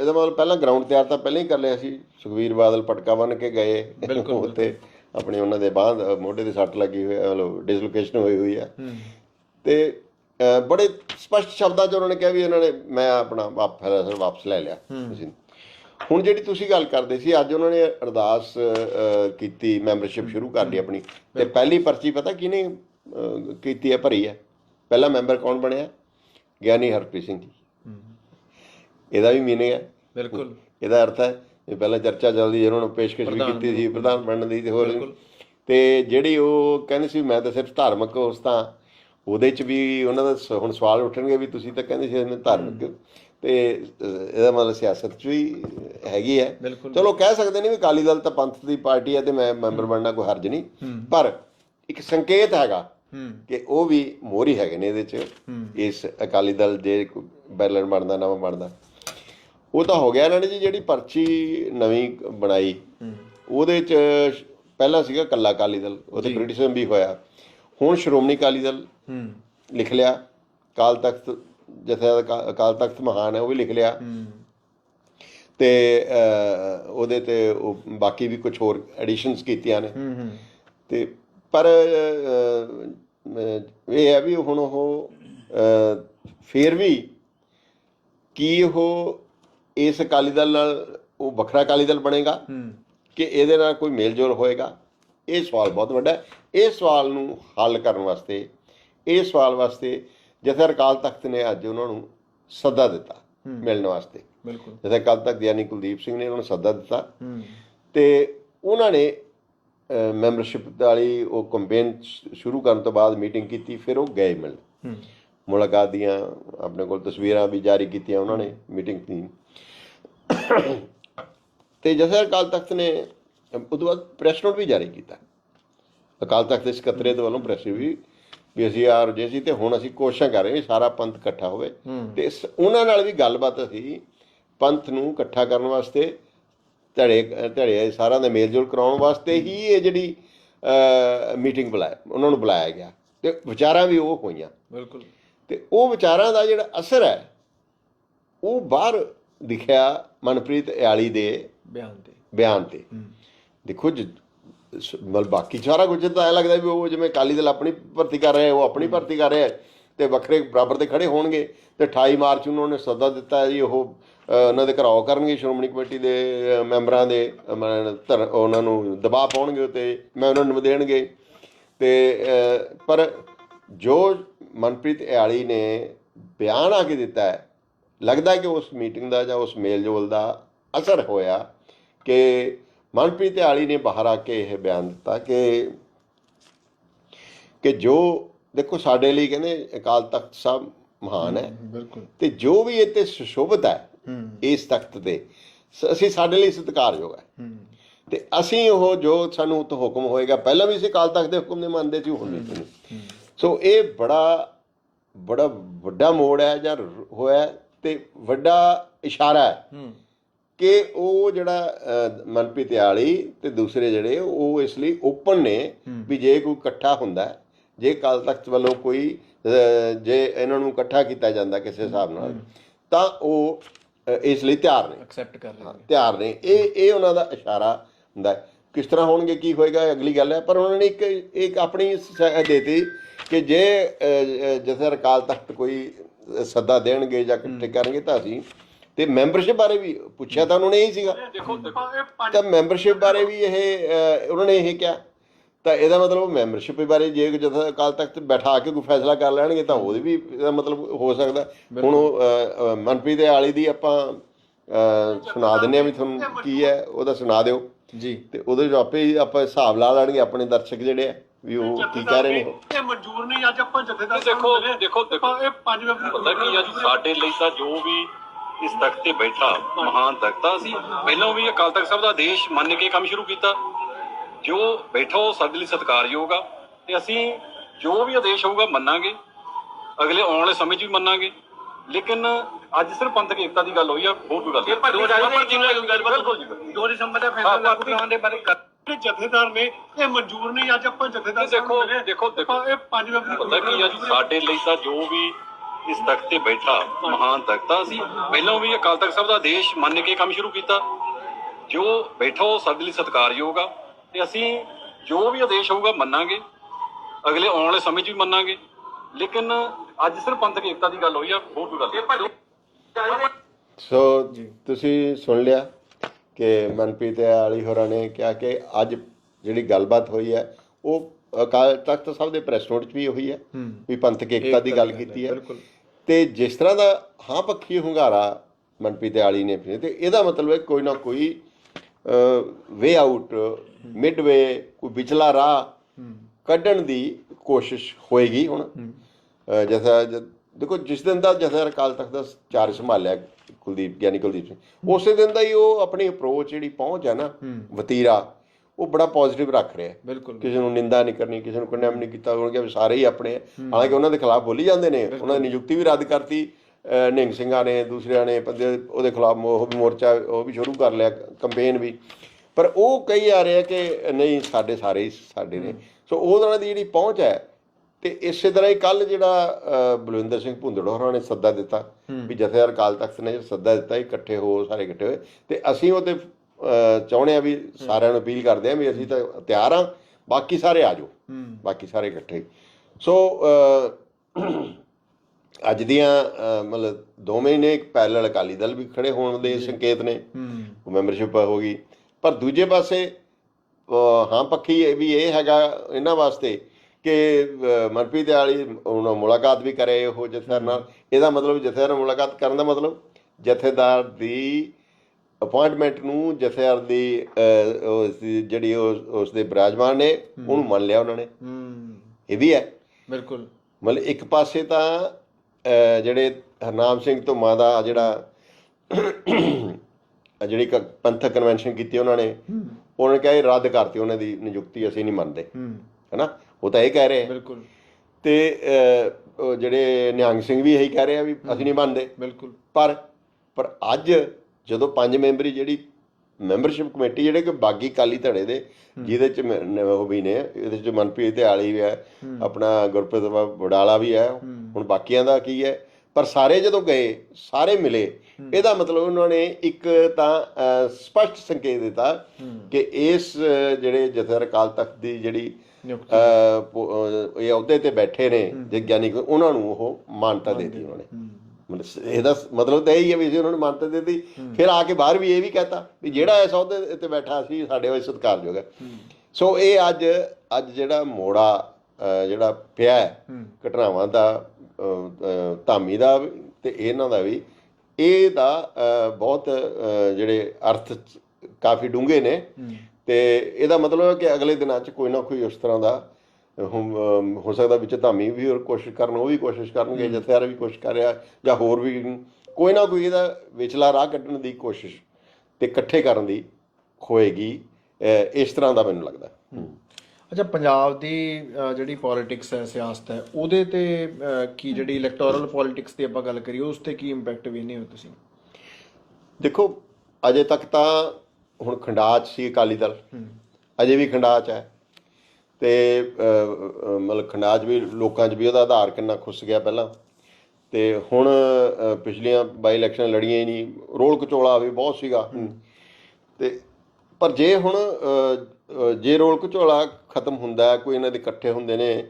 ਇਹਦਾ ਮਤਲਬ ਪਹਿਲਾਂ ਗਰਾਊਂਡ ਤਿਆਰ ਤਾਂ ਪਹਿਲਾਂ ਹੀ ਕਰ ਲਿਆ ਸੀ। ਸੁਖਵੀਰ ਬਾਦਲ ਪਟਕਾ ਬੰਨ ਕੇ ਗਏ। ਉੱਤੇ ਆਪਣੀ ਉਹਨਾਂ ਦੇ ਬਾਂਹ ਮੋਢੇ ਤੇ ਸੱਟ ਲੱਗੀ ਹੋਈ ਹੈ ਮਤਲਬ ਡਿਸਲੋਕੇਸ਼ਨ ਹੋਈ ਹੋਈ ਹੈ। ਤੇ ਬੜੇ ਸਪਸ਼ਟ ਸ਼ਬਦਾਂ 'ਚ ਉਹਨਾਂ ਨੇ ਕਿਹਾ ਵੀ ਇਹਨਾਂ ਨੇ ਮੈਂ ਆਪਣਾ ਵਾਪ- ਫੈਸਲਾ ਵਾਪਸ ਲੈ ਲਿਆ। ਤੁਸੀਂ ਹੁਣ ਜਿਹੜੀ ਤੁਸੀਂ ਗੱਲ ਕਰਦੇ ਸੀ ਅੱਜ ਉਹਨਾਂ ਨੇ ਅਰਦਾਸ ਕੀਤੀ ਮੈਂਬਰਸ਼ਿਪ ਸ਼ੁਰੂ ਕਰ ਲਈ ਆਪਣੀ। ਤੇ ਪਹਿਲੀ ਪਰਚੀ ਪਤਾ ਕਿਹਨੇ ਕੀਤੀ ਹੈ ਭਰੀ ਹੈ? ਪਹਿਲਾ ਮੈਂਬਰ ਕੌਣ ਬਣਿਆ? ਗਿਆਨੀ ਹਰਪ੍ਰੀਤ ਸਿੰਘ ਜੀ। ਇਹਦਾ ਵੀ ਮੀਨਿੰਗ ਹੈ। ਬਿਲਕੁਲ। ਇਹਦਾ ਅਰਥ ਹੈ ਵੀ ਪਹਿਲਾਂ ਚਰਚਾ ਚੱਲਦੀ ਉਹਨਾਂ ਨੂੰ ਪੇਸ਼ਕਸ਼ ਵੀ ਕੀਤੀ ਸੀ ਪ੍ਰਧਾਨ ਬਣਨ ਦੀ ਤੇ ਹੋਰ ਤੇ ਜਿਹੜੀ ਉਹ ਕਹਿੰਦੇ ਸੀ ਮੈਂ ਤਾਂ ਸਿਰਫ ਧਾਰਮਿਕ ਉਸ ਤਾਂ ਉਹਦੇ ਚ ਵੀ ਉਹਨਾਂ ਦਾ ਹੁਣ ਸਵਾਲ ਉੱਠਣਗੇ ਵੀ ਤੁਸੀਂ ਤਾਂ ਕਹਿੰਦੇ ਸੀ ਮੈਂ ਧਾਰਮਿਕ ਤੇ ਇਹਦਾ ਮਤਲਬ ਸਿਆਸਤ ਚ ਵੀ ਹੈਗੀ ਹੈ। ਚਲੋ ਕਹਿ ਸਕਦੇ ਨੇ ਵੀ ਅਕਾਲੀ ਦਲ ਤਾਂ ਪੰਥ ਦੀ ਪਾਰਟੀ ਹੈ ਤੇ ਮੈਂ ਮੈਂਬਰ ਬਣਨਾ ਕੋਈ ਹਰਜ ਨਹੀਂ। ਪਰ ਇੱਕ ਸੰਕੇਤ ਹੈਗਾ ਕਿ ਉਹ ਵੀ ਮੋਹਰੀ ਹੈਗੇ ਨੇ ਇਹਦੇ ਚ ਇਸ ਅਕਾਲੀ ਦਲ ਜੇ ਬੈਲਰ ਬਣਦਾ ਨਵਾਂ ਬਣਦਾ। ਉਹ ਤਾਂ ਹੋ ਗਿਆ ਇਹਨਾਂ ਨੇ ਜੀ ਜਿਹੜੀ ਪਰਚੀ ਨਵੀਂ ਬਣਾਈ। ਉਹਦੇ ਚ ਪਹਿਲਾਂ ਸੀਗਾ ਕੱਲਾ ਅਕਾਲੀ ਦਲ ਉਹਦੇ ਕ੍ਰਿਟਿਸਿਜ਼ਮ ਵੀ ਹੋਇਆ। ਹੁਣ ਸ਼੍ਰੋਮਣੀ ਅਕਾਲੀ ਦਲ ਲਿਖ ਲਿਆ। ਕਾਲ ਤਖਤ ਅਕਾ- ਅਕਾਲ ਤਖਤ ਮਹਾਨ ਹੈ ਉਹ ਵੀ ਲਿਖ ਲਿਆ। ਤੇ ਉਹਦੇ ਤੇ ਉਹ ਬਾਕੀ ਵੀ ਕੁਝ ਹੋਰ ਐਡੀਸ਼ਨਸ ਕੀਤੀਆਂ ਨੇ। ਤੇ ਪਰ ਇਹ ਹੈ ਵੀ ਹੁਣ ਉਹ ਫੇਰ ਵੀ ਕੀ ਉਹ ਇਸ ਅਕਾਲੀ ਦਲ ਨਾਲ ਉਹ ਵੱਖਰਾ ਅਕਾਲੀ ਦਲ ਬਣੇਗਾ ਕਿ ਇਹਦੇ ਨਾਲ ਕੋਈ ਮੇਲਜੋਲ ਹੋਏਗਾ? ਇਹ ਸਵਾਲ ਬਹੁਤ ਵੱਡਾ ਹੈ। ਇਹ ਸਵਾਲ ਨੂੰ ਹੱਲ ਕਰਨ ਵਾਸਤੇ ਇਹ ਸਵਾਲ ਵਾਸਤੇ ਜਥੇ ਅਕਾਲ ਤਖਤ ਨੇ ਅੱਜ ਉਹਨਾਂ ਨੂੰ ਸੱਦਾ ਦਿੱਤਾ ਮਿਲਣ ਵਾਸਤੇ। ਬਿਲਕੁਲ। ਜਥੇ ਅਕਾਲ ਤਖਤ ਯਾਨੀ ਕੁਲਦੀਪ ਸਿੰਘ ਨੇ ਉਹਨਾਂ ਨੂੰ ਸੱਦਾ ਦਿੱਤਾ। ਤੇ ਉਹਨਾਂ ਨੇ ਮੈਂਬਰਸ਼ਿਪ ਵਾਲੀ ਉਹ ਕੰਪੇਨ ਸ਼ੁਰੂ ਕਰਨ ਤੋਂ ਬਾਅਦ ਮੀਟਿੰਗ ਕੀਤੀ ਫਿਰ ਉਹ ਗਏ ਮਿਲ ਮੁਲਾਕਾਤ ਦੀਆਂ ਆਪਣੇ ਕੋਲ ਤਸਵੀਰਾਂ ਵੀ ਜਾਰੀ ਕੀਤੀਆਂ ਉਹਨਾਂ ਨੇ ਮੀਟਿੰਗ ਦੀ। ਤੇ ਜਥੇ ਅਕਾਲ ਤਖਤ ਨੇ ਉਸ ਤੋਂ ਬਾਅਦ ਪ੍ਰੈਸ ਨੋਟ ਵੀ ਜਾਰੀ ਕੀਤਾ। ਅਕਾਲ ਤਖਤ ਦੇ ਸਕੱਤਰੇ ਦੇ ਵੱਲੋਂ ਪ੍ਰੈਸ ਵੀ ਵੀ ਅਸੀਂ ਆ ਰਜੇ ਸੀ ਤੇ ਹੁਣ ਅਸੀਂ ਕੋਸ਼ਿਸ਼ਾਂ ਕਰ ਰਹੇ ਹਾਂ ਸਾਰਾ ਪੰਥ ਇਕੱਠਾ ਹੋਵੇ। ਤੇ ਉਹਨਾਂ ਨਾਲ ਵੀ ਗੱਲਬਾਤ ਅਸੀਂ ਪੰਥ ਨੂੰ ਇਕੱਠਾ ਕਰਨ ਵਾਸਤੇ ਧੜੇ ਧੜੇ ਸਾਰਿਆਂ ਦਾ ਮੇਲਜੋਲ ਕਰਾਉਣ ਵਾਸਤੇ ਹੀ ਇਹ ਜਿਹੜੀ ਮੀਟਿੰਗ ਬੁਲਾਇਆ ਉਹਨਾਂ ਨੂੰ ਬੁਲਾਇਆ ਗਿਆ। ਤੇ ਵਿਚਾਰਾਂ ਵੀ ਉਹ ਹੋਈਆਂ। ਬਿਲਕੁਲ। ਤੇ ਉਹ ਵਿਚਾਰਾਂ ਦਾ ਜਿਹੜਾ ਅਸਰ ਹੈ ਉਹ ਬਾਹਰ ਦਿਖਿਆ ਮਨਪ੍ਰੀਤ ਇਆਲੀ ਦੇ ਬਿਆਨ ਤੇ। ਬਿਆਨ ਤੇ। ਦੇਖੋ ਜ- ਸ- ਮਤਲਬ ਬਾਕੀ ਸਾਰਾ ਕੁਝ ਤਾਂ ਐ ਲੱਗਦਾ ਵੀ ਉਹ ਜਿਵੇਂ ਅਕਾਲੀ ਦਲ ਆਪਣੀ ਭਰਤੀ ਕਰ ਰਿਹਾ ਉਹ ਆਪਣੀ ਭਰਤੀ ਕਰ ਰਿਹਾ ਤੇ ਵੱਖਰੇ ਬਰਾਬਰ ਤੇ ਖੜੇ ਹੋਣਗੇ ਤੇ 28 ਮਾਰਚ ਨੂੰ ਉਹਨਾਂ ਨੇ ਸੱਦਾ ਦਿੱਤਾ ਜੀ ਉਹ ਉਹਨਾਂ ਦੇ ਘਰਾਓ ਕਰਨਗੇ ਸ਼੍ਰੋਮਣੀ ਕਮੇਟੀ ਦੇ ਮੈਂਬਰਾਂ ਦੇ ਉਹਨਾਂ ਨੂੰ ਦਬਾਅ ਪਾਉਣਗੇ ਤੇ ਮੈਂ ਉਹਨਾਂ ਨੂੰ ਦੇਣਗੇ ਤੇ ਪਰ ਜੋ ਮਨਪ੍ਰੀਤ ਇਆਲੀ ਨੇ ਬਿਆਨ ਆ ਕੇ ਦਿੱਤਾ ਹੈ ਲੱਗਦਾ ਕਿ ਉਸ ਮੀਟਿੰਗ ਦਾ ਜਾਂ ਉਸ ਮੇਲਜੋਲ ਦਾ ਅਸਰ ਹੋਇਆ ਕਿ ਮਨਪ੍ਰੀਤ ਇਆਲੀ ਨੇ ਬਾਹਰ ਆ ਕੇ ਇਹ ਬਿਆਨ ਦਿੱਤਾ ਕਿ ਕਿ ਜੋ ਦੇਖੋ ਸਾਡੇ ਲਈ ਕਹਿੰਦੇ ਅਕਾਲ ਤਖਤ ਸਾਹਿਬ ਮਹਾਨ ਹੈ। ਬਿਲਕੁਲ। ਤੇ ਜੋ ਵੀ ਇੱਥੇ ਸੁਸ਼ੋਭਿਤ ਹੈ ਇਸ ਤਖਤ ਤੇ ਸ- ਅਸੀਂ ਸਾਡੇ ਲਈ ਸਤਿਕਾਰਯੋਗ ਹੈ। ਤੇ ਅਸੀਂ ਉਹ ਜੋ ਸਾਨੂੰ ਉਤ ਹੁਕਮ ਹੋਏਗਾ ਪਹਿਲਾਂ ਵੀ ਅਸੀਂ ਅਕਾਲ ਤਖਤ ਦੇ ਹੁਕਮ ਦੇ ਮੰਨਦੇ ਸੀ ਹੁਣ ਵੀ ਸੁਣੀ ਸੋ ਇਹ ਬੜਾ ਬੜਾ ਵੱਡਾ ਮੋੜ ਹੈ ਜਾਂ ਹੋਇਆ ਤੇ ਵੱਡਾ ਇਸ਼ਾਰਾ ਹੈ। ਹੂੰ। ਕਿ ਉਹ ਜਿਹੜਾ ਮਨਪ੍ਰੀਤ ਆਲੀ ਤੇ ਦੂਸਰੇ ਜਿਹੜੇ ਉਹ ਇਸ ਲਈ ਓਪਨ ਨੇ ਵੀ ਜੇ ਕੋਈ ਇਕੱਠਾ ਹੁੰਦਾ ਜੇ ਅਕਾਲ ਤਖਤ ਵੱਲੋਂ ਕੋਈ ਜੇ ਇਹਨਾਂ ਨੂੰ ਇਕੱਠਾ ਕੀਤਾ ਜਾਂਦਾ ਕਿਸੇ ਹਿਸਾਬ ਨਾਲ ਤਾਂ ਉਹ ਇਸ ਲਈ ਤਿਆਰ ਨੇ। ਐਕਸੈਪਟ ਕਰ ਲੈਂਦੇ ਤਿਆਰ ਨੇ। ਇਹ ਇਹ ਉਹਨਾਂ ਦਾ ਇਸ਼ਾਰਾ ਹੁੰਦਾ ਹੈ। ਕਿਸ ਤਰ੍ਹਾਂ ਹੋਣਗੇ ਕੀ ਹੋਏਗਾ ਇਹ ਅਗਲੀ ਗੱਲ ਹੈ। ਪਰ ਉਹਨਾਂ ਨੇ ਇੱਕ ਇੱਕ ਆਪਣੀ ਦੇਤੀ ਕਿ ਜੇ ਅਹ, ਅਹ, ਜਥੇ ਅਕਾਲ ਤਖਤ ਕੋਈ ਸੱਦਾ ਦੇਣਗੇ ਜਾਂ ਇਕੱਠੇ ਕਰਨਗੇ ਤਾਂ ਅਸੀਂ ਤੇ ਮੈਂਬਰਸ਼ਿਪ ਬਾਰੇ ਵੀ ਪੁੱਛਿਆ ਤਾਂ ਉਹਨਾਂ ਨੇ ਇਹੀ ਸੀਗਾ। ਦੇਖੋ ਦੇਖੋ ਇਹ ਪੰਜ ਤਾਂ ਮੈਂਬਰਸ਼ਿਪ ਬਾਰੇ ਵੀ ਇਹ ਅਹ, ਉਹਨਾਂ ਨੇ ਇਹ ਕਿਹਾ। ਤਾਂ ਇਹਦਾ ਮਤਲਬ ਮੈਂਬਰਸ਼ਿਪ ਬਾਰੇ ਜੇ ਜਦੋਂ ਅਕਾਲ ਤਖਤ ਬੈਠਾ ਕੇ ਕੋਈ ਫੈਸਲਾ ਕਰ ਲੈਣਗੇ ਤਾਂ ਉਹਦੇ ਵੀ ਇਹਦਾ ਮਤਲਬ ਹੋ ਸਕਦਾ। ਹੁਣ ਉਹ ਅਹ, ਅਹ, ਮਨਪ੍ਰੀਤ ਦੇ ਆਲੀ ਦੀ ਆਪਾਂ ਅਹ, ਸੁਣਾ ਦਿੰਨੇ ਆ ਵੀ ਤੁਹਾਨੂੰ ਕੀ ਹੈ ਉਹਦਾ ਸੁਣਾ ਦਿਓ। ਜੀ। ਤੇ ਉਹਦੇ ਜੋ ਆਪੇ ਹੀ ਆਪਾਂ ਹਿਸਾਬ ਲਾ ਲੈਣਗੇ ਆਪਣੇ ਦਰਸ਼ਕ ਜਿਹੜੇ ਆ ਵੀ ਉਹ ਕੀ ਕਹਿ ਰਹੇ ਨੇ। ਇਹ ਮਨਜ਼ੂਰ ਨਹੀਂ ਅੱਜ ਆਪਾਂ ਜਥੇਦਾਰ ਦੇਖੋ ਦੇਖੋ ਦੇਖੋ। ਇਹ ਪੰਜ ਮੈਂਬਰੀ ਪਤਾ ਕੀ ਆ ਜੀ ਸਾਡੇ ਲਈ ਤਾਂ ਜੋ ਵੀ ਇਸ ਤਖਤ ਤੇ ਬੈਠਾ ਮਹਾਨ ਤਖਤ ਸੀ। ਪਹਿਲਾਂ ਵੀ ਅਕਾਲ ਤਖਤ ਸਾਹਿਬ ਦਾ ਆਦੇਸ਼ ਮੰਨ ਕੇ ਕੰਮ ਸ਼ੁਰੂ ਕੀਤਾ। ਜੋ ਬੈਠਾ ਉਹ ਸਾਡੇ ਲਈ ਸਤਿਕਾਰਯੋਗ ਆ। ਤੇ ਅਸੀਂ ਜੋ ਵੀ ਆਦੇਸ਼ ਹੋਊਗਾ ਮੰਨਾਂਗੇ। ਅਗਲੇ ਆਉਣ ਵਾਲੇ ਸਮੇਂ 'ਚ ਵੀ ਮੰਨਾਂਗੇ। ਲੇਕਿਨ ਅੱਜ ਸਿਰਫ ਪੰਥਕ ਏਕਤਾ ਦੀ ਗੱਲ ਹੋਈ ਆ ਹੋਰ ਕੋਈ ਗੱਲ ਨਹੀਂ। ਪਰ ਦੋ ਬਿਲਕੁਲ ਜੀ, ਬਿਲਕੁਲ ਜੀ। ਦੋ ਦਸੰਬਰ ਦਾ ਫੈਸਲਾ ਲਾਗੂ ਕਰਾਉਣ ਦੇ ਬਾਰੇ ਜਥੇਦਾਰ ਨੇ ਇਹ ਮਨਜ਼ੂਰ ਨਹੀਂ ਅੱਜ ਆਪਾਂ ਜਥੇਦਾਰ ਦੇਖੋ ਦੇਖੋ ਦੇਖੋ ਇਹ ਪੰਜ ਮੈਂਬਰੀ ਪਤਾ ਕੀ ਆ ਜੀ ਸਾਡੇ ਲਈ ਤਾਂ ਜੋ ਵੀ ਇਸ ਤਖਤ ਤੇ ਬੈਠਾ ਮਹਾਨ ਤਖਤ ਸੀ। ਪਹਿਲਾਂ ਵੀ ਅਕਾਲ ਤਖਤ ਸਾਹਿਬ ਦਾ ਆਦੇਸ਼ ਮੰਨ ਕੇ ਕੰਮ ਸ਼ੁਰੂ ਕੀਤਾ। ਜੋ ਬੈਠਾ ਉਹ ਸਾਡੇ ਲਈ ਸਤਿਕਾਰਯੋਗ ਆ। ਤੇ ਅਸੀਂ ਜੋ ਵੀ ਆਦੇਸ਼ ਹੋਊਗਾ ਮੰਨਾਂਗੇ। ਅਗਲੇ ਆਉਣ ਵਾਲੇ ਸਮੇਂ 'ਚ ਵੀ ਮੰਨਾਂਗੇ। ਲੇਕਿਨ ਅੱਜ ਸਿਰਫ ਪੰਥਕ ਏਕਤਾ ਦੀ ਗੱਲ ਹੋਈ ਆ ਹੋਰ ਕੋਈ ਗੱਲ ਨਹੀਂ। ਸੋ ਤੁਸੀਂ ਸੁਣ ਲਿਆ ਕਿ ਮਨਪ੍ਰੀਤ ਵਾਲੀ ਹੋਰਾਂ ਨੇ ਕਿਹਾ ਕਿ ਅੱਜ ਜਿਹੜੀ ਗੱਲਬਾਤ ਹੋਈ ਹੈ ਉਹ ਅਕਾਲ ਤਖਤ ਸਾਹਿਬ ਦੇ ਪ੍ਰੈਸ ਨੋਟ 'ਚ ਵੀ ਹੋਈ ਹੈ ਵੀ ਪੰਥਕ ਏਕਤਾ ਦੀ ਗੱਲ ਕੀਤੀ ਹੈ। ਬਿਲਕੁਲ। ਤੇ ਜਿਸ ਤਰ੍ਹਾਂ ਦਾ ਹਾਂ ਪੱਖੀ ਹੁੰਗਾਰਾ ਮਨਪ੍ਰੀਤ ਵਾਲੀ ਨੇ ਫਿਰ ਤੇ ਇਹਦਾ ਮਤਲਬ ਹੈ ਕੋਈ ਨਾ ਕੋਈ ਵੇ ਆਊਟ ਮਿਡ ਵੇ ਕੋਈ ਵਿਚਲਾ ਰਾਹ ਕੱਢਣ ਦੀ ਕੋਸ਼ਿਸ਼ ਹੋਏਗੀ ਹੁਣ। ਅਹ ਜੈਸਾ ਜ- ਦੇਖੋ ਜਿਸ ਦਿਨ ਦਾ ਜਥਾ ਅਕਾਲ ਤਖਤ ਦਾ ਚਾਰਜ ਸੰਭਾਲਿਆ ਕੁਲਦੀਪ ਗਿਆਨੀ ਕੁਲਦੀਪ ਸਿੰਘ ਉਸੇ ਦਿਨ ਦਾ ਹੀ ਉਹ ਆਪਣੀ ਅਪਰੋਚ ਜਿਹੜੀ ਪਹੁੰਚ ਹੈ ਨਾ ਵਤੀਰਾ ਉਹ ਬੜਾ ਪੋਜ਼ਿਟਿਵ ਰੱਖ ਰਿਹਾ ਬਿਲਕੁਲ ਕਿਸੇ ਨੂੰ ਨਿੰਦਾ ਨਹੀਂ ਕਰਨੀ ਕਿਸੇ ਨੂੰ ਕੰਡੈਮ ਨਹੀਂ ਕੀਤਾ ਉਹਨਾਂ ਕਿ ਸਾਰੇ ਹੀ ਆਪਣੇ। ਹਾਲਾਂਕਿ ਉਹਨਾਂ ਦੇ ਖਿਲਾਫ ਬੋਲੀ ਜਾਂਦੇ ਨੇ ਉਹਨਾਂ ਦੀ ਨਿਯੁਕਤੀ ਵੀ ਰੱਦ ਕਰਤੀ ਨਿਹੰਗ ਸਿੰਘਾਂ ਨੇ ਦੂਸਰਿਆਂ ਨੇ ਬੰਦੇ ਉਹਦੇ ਖਿਲਾਫ ਉਹ ਵੀ ਮੋਰਚਾ ਉਹ ਵੀ ਸ਼ੁਰੂ ਕਰ ਲਿਆ ਕੈਂਪੇਨ ਵੀ। ਪਰ ਉਹ ਕਹੀ ਆ ਰਿਹਾ ਕਿ ਨਹੀਂ ਸਾਡੇ ਸਾਰੇ ਹੀ ਸਾਡੇ ਨੇ। ਸੋ ਉਹਨਾਂ ਦੀ ਜਿਹੜੀ ਪਹੁੰਚ ਹੈ ਤੇ ਇਸੇ ਤਰ੍ਹਾਂ ਹੀ ਕੱਲ ਜਿਹੜਾ ਬਲਵਿੰਦਰ ਸਿੰਘ ਭੁੰਦੜ ਹੋਰਾਂ ਨੇ ਸੱਦਾ ਦਿੱਤਾ ਵੀ ਜਥੇਦਾਰ ਅਕਾਲ ਤਖਤ ਨੇ ਸੱਦਾ ਦਿੱਤਾ ਇਕੱਠੇ ਹੋ ਸਾਰੇ ਇਕੱਠੇ ਹੋਏ। ਤੇ ਅਸੀਂ ਉਹ ਤੇ ਅਹ, ਚਾਹੁੰਦੇ ਆ ਵੀ ਸਾਰਿਆਂ ਨੂੰ ਅਪੀਲ ਕਰਦੇ ਆ ਵੀ ਅਸੀਂ ਤਾਂ ਤਿਆਰ ਆ ਬਾਕੀ ਸਾਰੇ ਆ ਜਾਓ। ਬਾਕੀ ਸਾਰੇ ਇਕੱਠੇ। ਸੋ ਅੱਜ ਦੀਆਂ ਮਤਲਬ ਦੋਵੇਂ ਨੇ ਇੱਕ ਪੈਰਲਲ ਅਕਾਲੀ ਦਲ ਵੀ ਖੜੇ ਹੋਣ ਦੇ ਸੰਕੇਤ ਨੇ। ਉਹ ਮੈਂਬਰਸ਼ਿਪ ਹੋ ਗਈ। ਪਰ ਦੂਜੇ ਪਾਸੇ ਹਾਂ ਪੱਖੀ ਇਹ ਵੀ ਇਹ ਹੈਗਾ ਇਹਨਾਂ ਵਾਸਤੇ ਕਿ ਮਨਪ੍ਰੀਤ ਵਾਲੀ ਹੁਣ ਮੁਲਾਕਾਤ ਵੀ ਕਰੇ ਉਹ ਜਥੇਦਾਰ ਨਾਲ। ਇਹਦਾ ਮਤਲਬ ਜਥੇਦਾਰ ਨਾਲ ਮੁਲਾਕਾਤ ਕਰਨ ਦਾ ਮਤਲਬ ਜਥੇਦਾਰ ਦੀ ਅਪਾਇੰਟਮੈਂਟ ਨੂੰ ਜਥੇਦਾਰ ਦੀ ਜਿਹੜੀ ਉਸ ਦੇ ਬਰਾਜਮਾਨ ਨੇ ਉਹਨੂੰ ਮੰਨ ਲਿਆ ਉਹਨਾਂ ਨੇ। ਹੂੰ। ਇਹ ਵੀ ਹੈ। ਬਿਲਕੁਲ। ਮਤਲਬ ਇੱਕ ਪਾਸੇ ਤਾਂ ਜਿਹੜੇ ਹਰਨਾਮ ਸਿੰਘ ਧੁੰਮਾ ਦਾ ਜਿਹੜਾ ਜਿਹੜੀ ਪੰਥਕ ਕਨਵੈਨਸ਼ਨ ਕੀਤੀ ਉਹਨਾਂ ਨੇ ਉਹਨਾਂ ਨੇ ਕਿਹਾ ਰੱਦ ਕਰਤੀ ਉਹਨਾਂ ਦੀ ਨਿਯੁਕਤੀ ਅਸੀਂ ਨਹੀਂ ਮੰਨਦੇ। ਹੂੰ। ਹੈਨਾ? ਉਹ ਤਾਂ ਇਹ ਕਹਿ ਰਹੇ ਬਿਲਕੁਲ। ਤੇ ਜਿਹੜੇ ਨਿਹੰਗ ਸਿੰਘ ਵੀ ਇਹੀ ਕਹਿ ਰਹੇ ਆ ਵੀ ਅਸੀਂ ਨਹੀਂ ਮੰਨਦੇ। ਬਿਲਕੁਲ। ਪਰ ਪਰ ਅੱਜ ਜਦੋਂ ਪੰਜ ਮੈਂਬਰੀ ਜਿਹੜੀ ਮੈਂਬਰਸ਼ਿਪ ਕਮੇਟੀ ਜਿਹੜੇ ਕਿ ਬਾਗੀ ਕਾਲੀ ਧੜੇ ਦੇ ਜਿਹਦੇ ਚ ਉਹ ਵੀ ਨੇ ਇਹਦੇ ਚ ਮਨਪ੍ਰੀਤ ਤੇ ਆਲੀ ਵੀ ਹੈ ਆਪਣਾ ਗੁਰਪ੍ਰੀਤ ਵਡਾਲਾ ਵੀ ਹੈ ਹੁਣ ਬਾਕੀਆਂ ਦਾ ਕੀ ਹੈ? ਪਰ ਸਾਰੇ ਜਦੋਂ ਗਏ ਸਾਰੇ ਮਿਲੇ ਇਹਦਾ ਮਤਲਬ ਉਹਨਾਂ ਨੇ ਇੱਕ ਤਾਂ ਸਪਸ਼ਟ ਸੰਕੇਤ ਦਿੱਤਾ ਕਿ ਇਸ ਜਿਹੜੇ ਜਥੇਦਾਰ ਅਕਾਲ ਤਖਤ ਦੀ ਜਿਹੜੀ ਇਹ ਅਹੁਦੇ ਤੇ ਬੈਠੇ ਨੇ ਜੇ ਗਿਆਨੀ ਉਹਨਾਂ ਨੂੰ ਉਹ ਮਾਨਤਾ ਦੇਤੀ ਉਹਨਾਂ ਨੇ। ਮਤਲਬ ਇਹਦਾ ਮਤਲਬ ਤਾਂ ਇਹ ਹੀ ਵੀ ਅਸੀਂ ਉਹਨਾਂ ਨੂੰ ਮਾਨਤਾ ਦੇ ਦਿੱਤੀ। ਫਿਰ ਆ ਕੇ ਬਾਹਰ ਵੀ ਇਹ ਵੀ ਕਹਤਾ ਵੀ ਜਿਹੜਾ ਇਸ ਅਹੁਦੇ ਤੇ ਬੈਠਾ ਸੀ ਸਾਡੇ ਵਿੱਚ ਸਤਿਕਾਰਯੋਗ ਹੈ। ਸੋ ਇਹ ਅੱਜ ਅੱਜ ਜਿਹੜਾ ਮੋੜਾ ਜਿਹੜਾ ਪਿਆ ਘਟਨਾਵਾਂ ਦਾ ਧਾਮੀ ਦਾ ਤੇ ਇਹਨਾਂ ਦਾ ਵੀ ਇਹ ਦਾ ਬਹੁਤ ਜਿਹੜੇ ਅਰਥ ਕਾਫੀ ਡੂੰਘੇ ਨੇ। ਤੇ ਇਹਦਾ ਮਤਲਬ ਹੈ ਕਿ ਅਗਲੇ ਦਿਨਾਂ 'ਚ ਕੋਈ ਨਾ ਕੋਈ ਉਸ ਤਰ੍ਹਾਂ ਦਾ ਹੋ ਸਕਦਾ ਵਿੱਚ ਧਾਮੀ ਵੀ ਹੋਰ ਕੋਸ਼ਿਸ਼ ਕਰਨ ਉਹ ਵੀ ਕੋਸ਼ਿਸ਼ ਕਰਨਗੇ ਜਥੇਦਾਰ ਵੀ ਕੋਸ਼ਿਸ਼ ਕਰ ਰਿਹਾ ਜਾਂ ਹੋਰ ਵੀ ਕੋਈ ਨਾ ਕੋਈ ਇਹਦਾ ਵਿਚਲਾ ਰਾਹ ਕੱਢਣ ਦੀ ਕੋਸ਼ਿਸ਼ ਤੇ ਇਕੱਠੇ ਕਰਨ ਦੀ ਹੋਏਗੀ ਇਸ ਤਰ੍ਹਾਂ ਦਾ ਮੈਨੂੰ ਲੱਗਦਾ। ਅੱਛਾ ਪੰਜਾਬ ਦੀ ਜਿਹੜੀ ਪੋਲਿਟਿਕਸ ਹੈ ਸਿਆਸਤ ਹੈ ਉਹਦੇ ਤੇ ਕੀ ਜਿਹੜੀ ਇਲੈਕਟੋਰਲ ਪੋਲਿਟਿਕਸ ਦੀ ਆਪਾਂ ਗੱਲ ਕਰੀਏ ਉਸ ਤੇ ਕੀ ਇੰਪੈਕਟ ਵੇਖਦੇ ਹੋ ਤੁਸੀਂ? ਦੇਖੋ ਅਜੇ ਤੱਕ ਤਾਂ ਹੁਣ ਖੰਡਾਚ ਸੀ ਅਕਾਲੀ ਦਲ। ਅਜੇ ਵੀ ਖੰਡਾਚ ਹੈ। ਤੇ ਮਤਲਬ ਖੰਡਾਜ ਵੀ ਲੋਕਾਂ 'ਚ ਵੀ ਉਹਦਾ ਆਧਾਰ ਕਿੰਨਾ ਖੁੱਸ ਗਿਆ ਪਹਿਲਾਂ। ਤੇ ਹੁਣ ਪਿਛਲੀਆਂ ਬਾਈ ਇਲੈਕਸ਼ਨ ਲੜੀਆਂ ਹੀ ਨਹੀਂ। ਰੋਲ ਕਚੋਲਾ ਵੀ ਬਹੁਤ ਸੀਗਾ। ਤੇ ਪਰ ਜੇ ਹੁਣ ਜੇ ਰੋਲ ਕਚੋਲਾ ਖਤਮ ਹੁੰਦਾ ਕੋਈ ਇਹਨਾਂ ਦੇ ਇਕੱਠੇ ਹੁੰਦੇ ਨੇ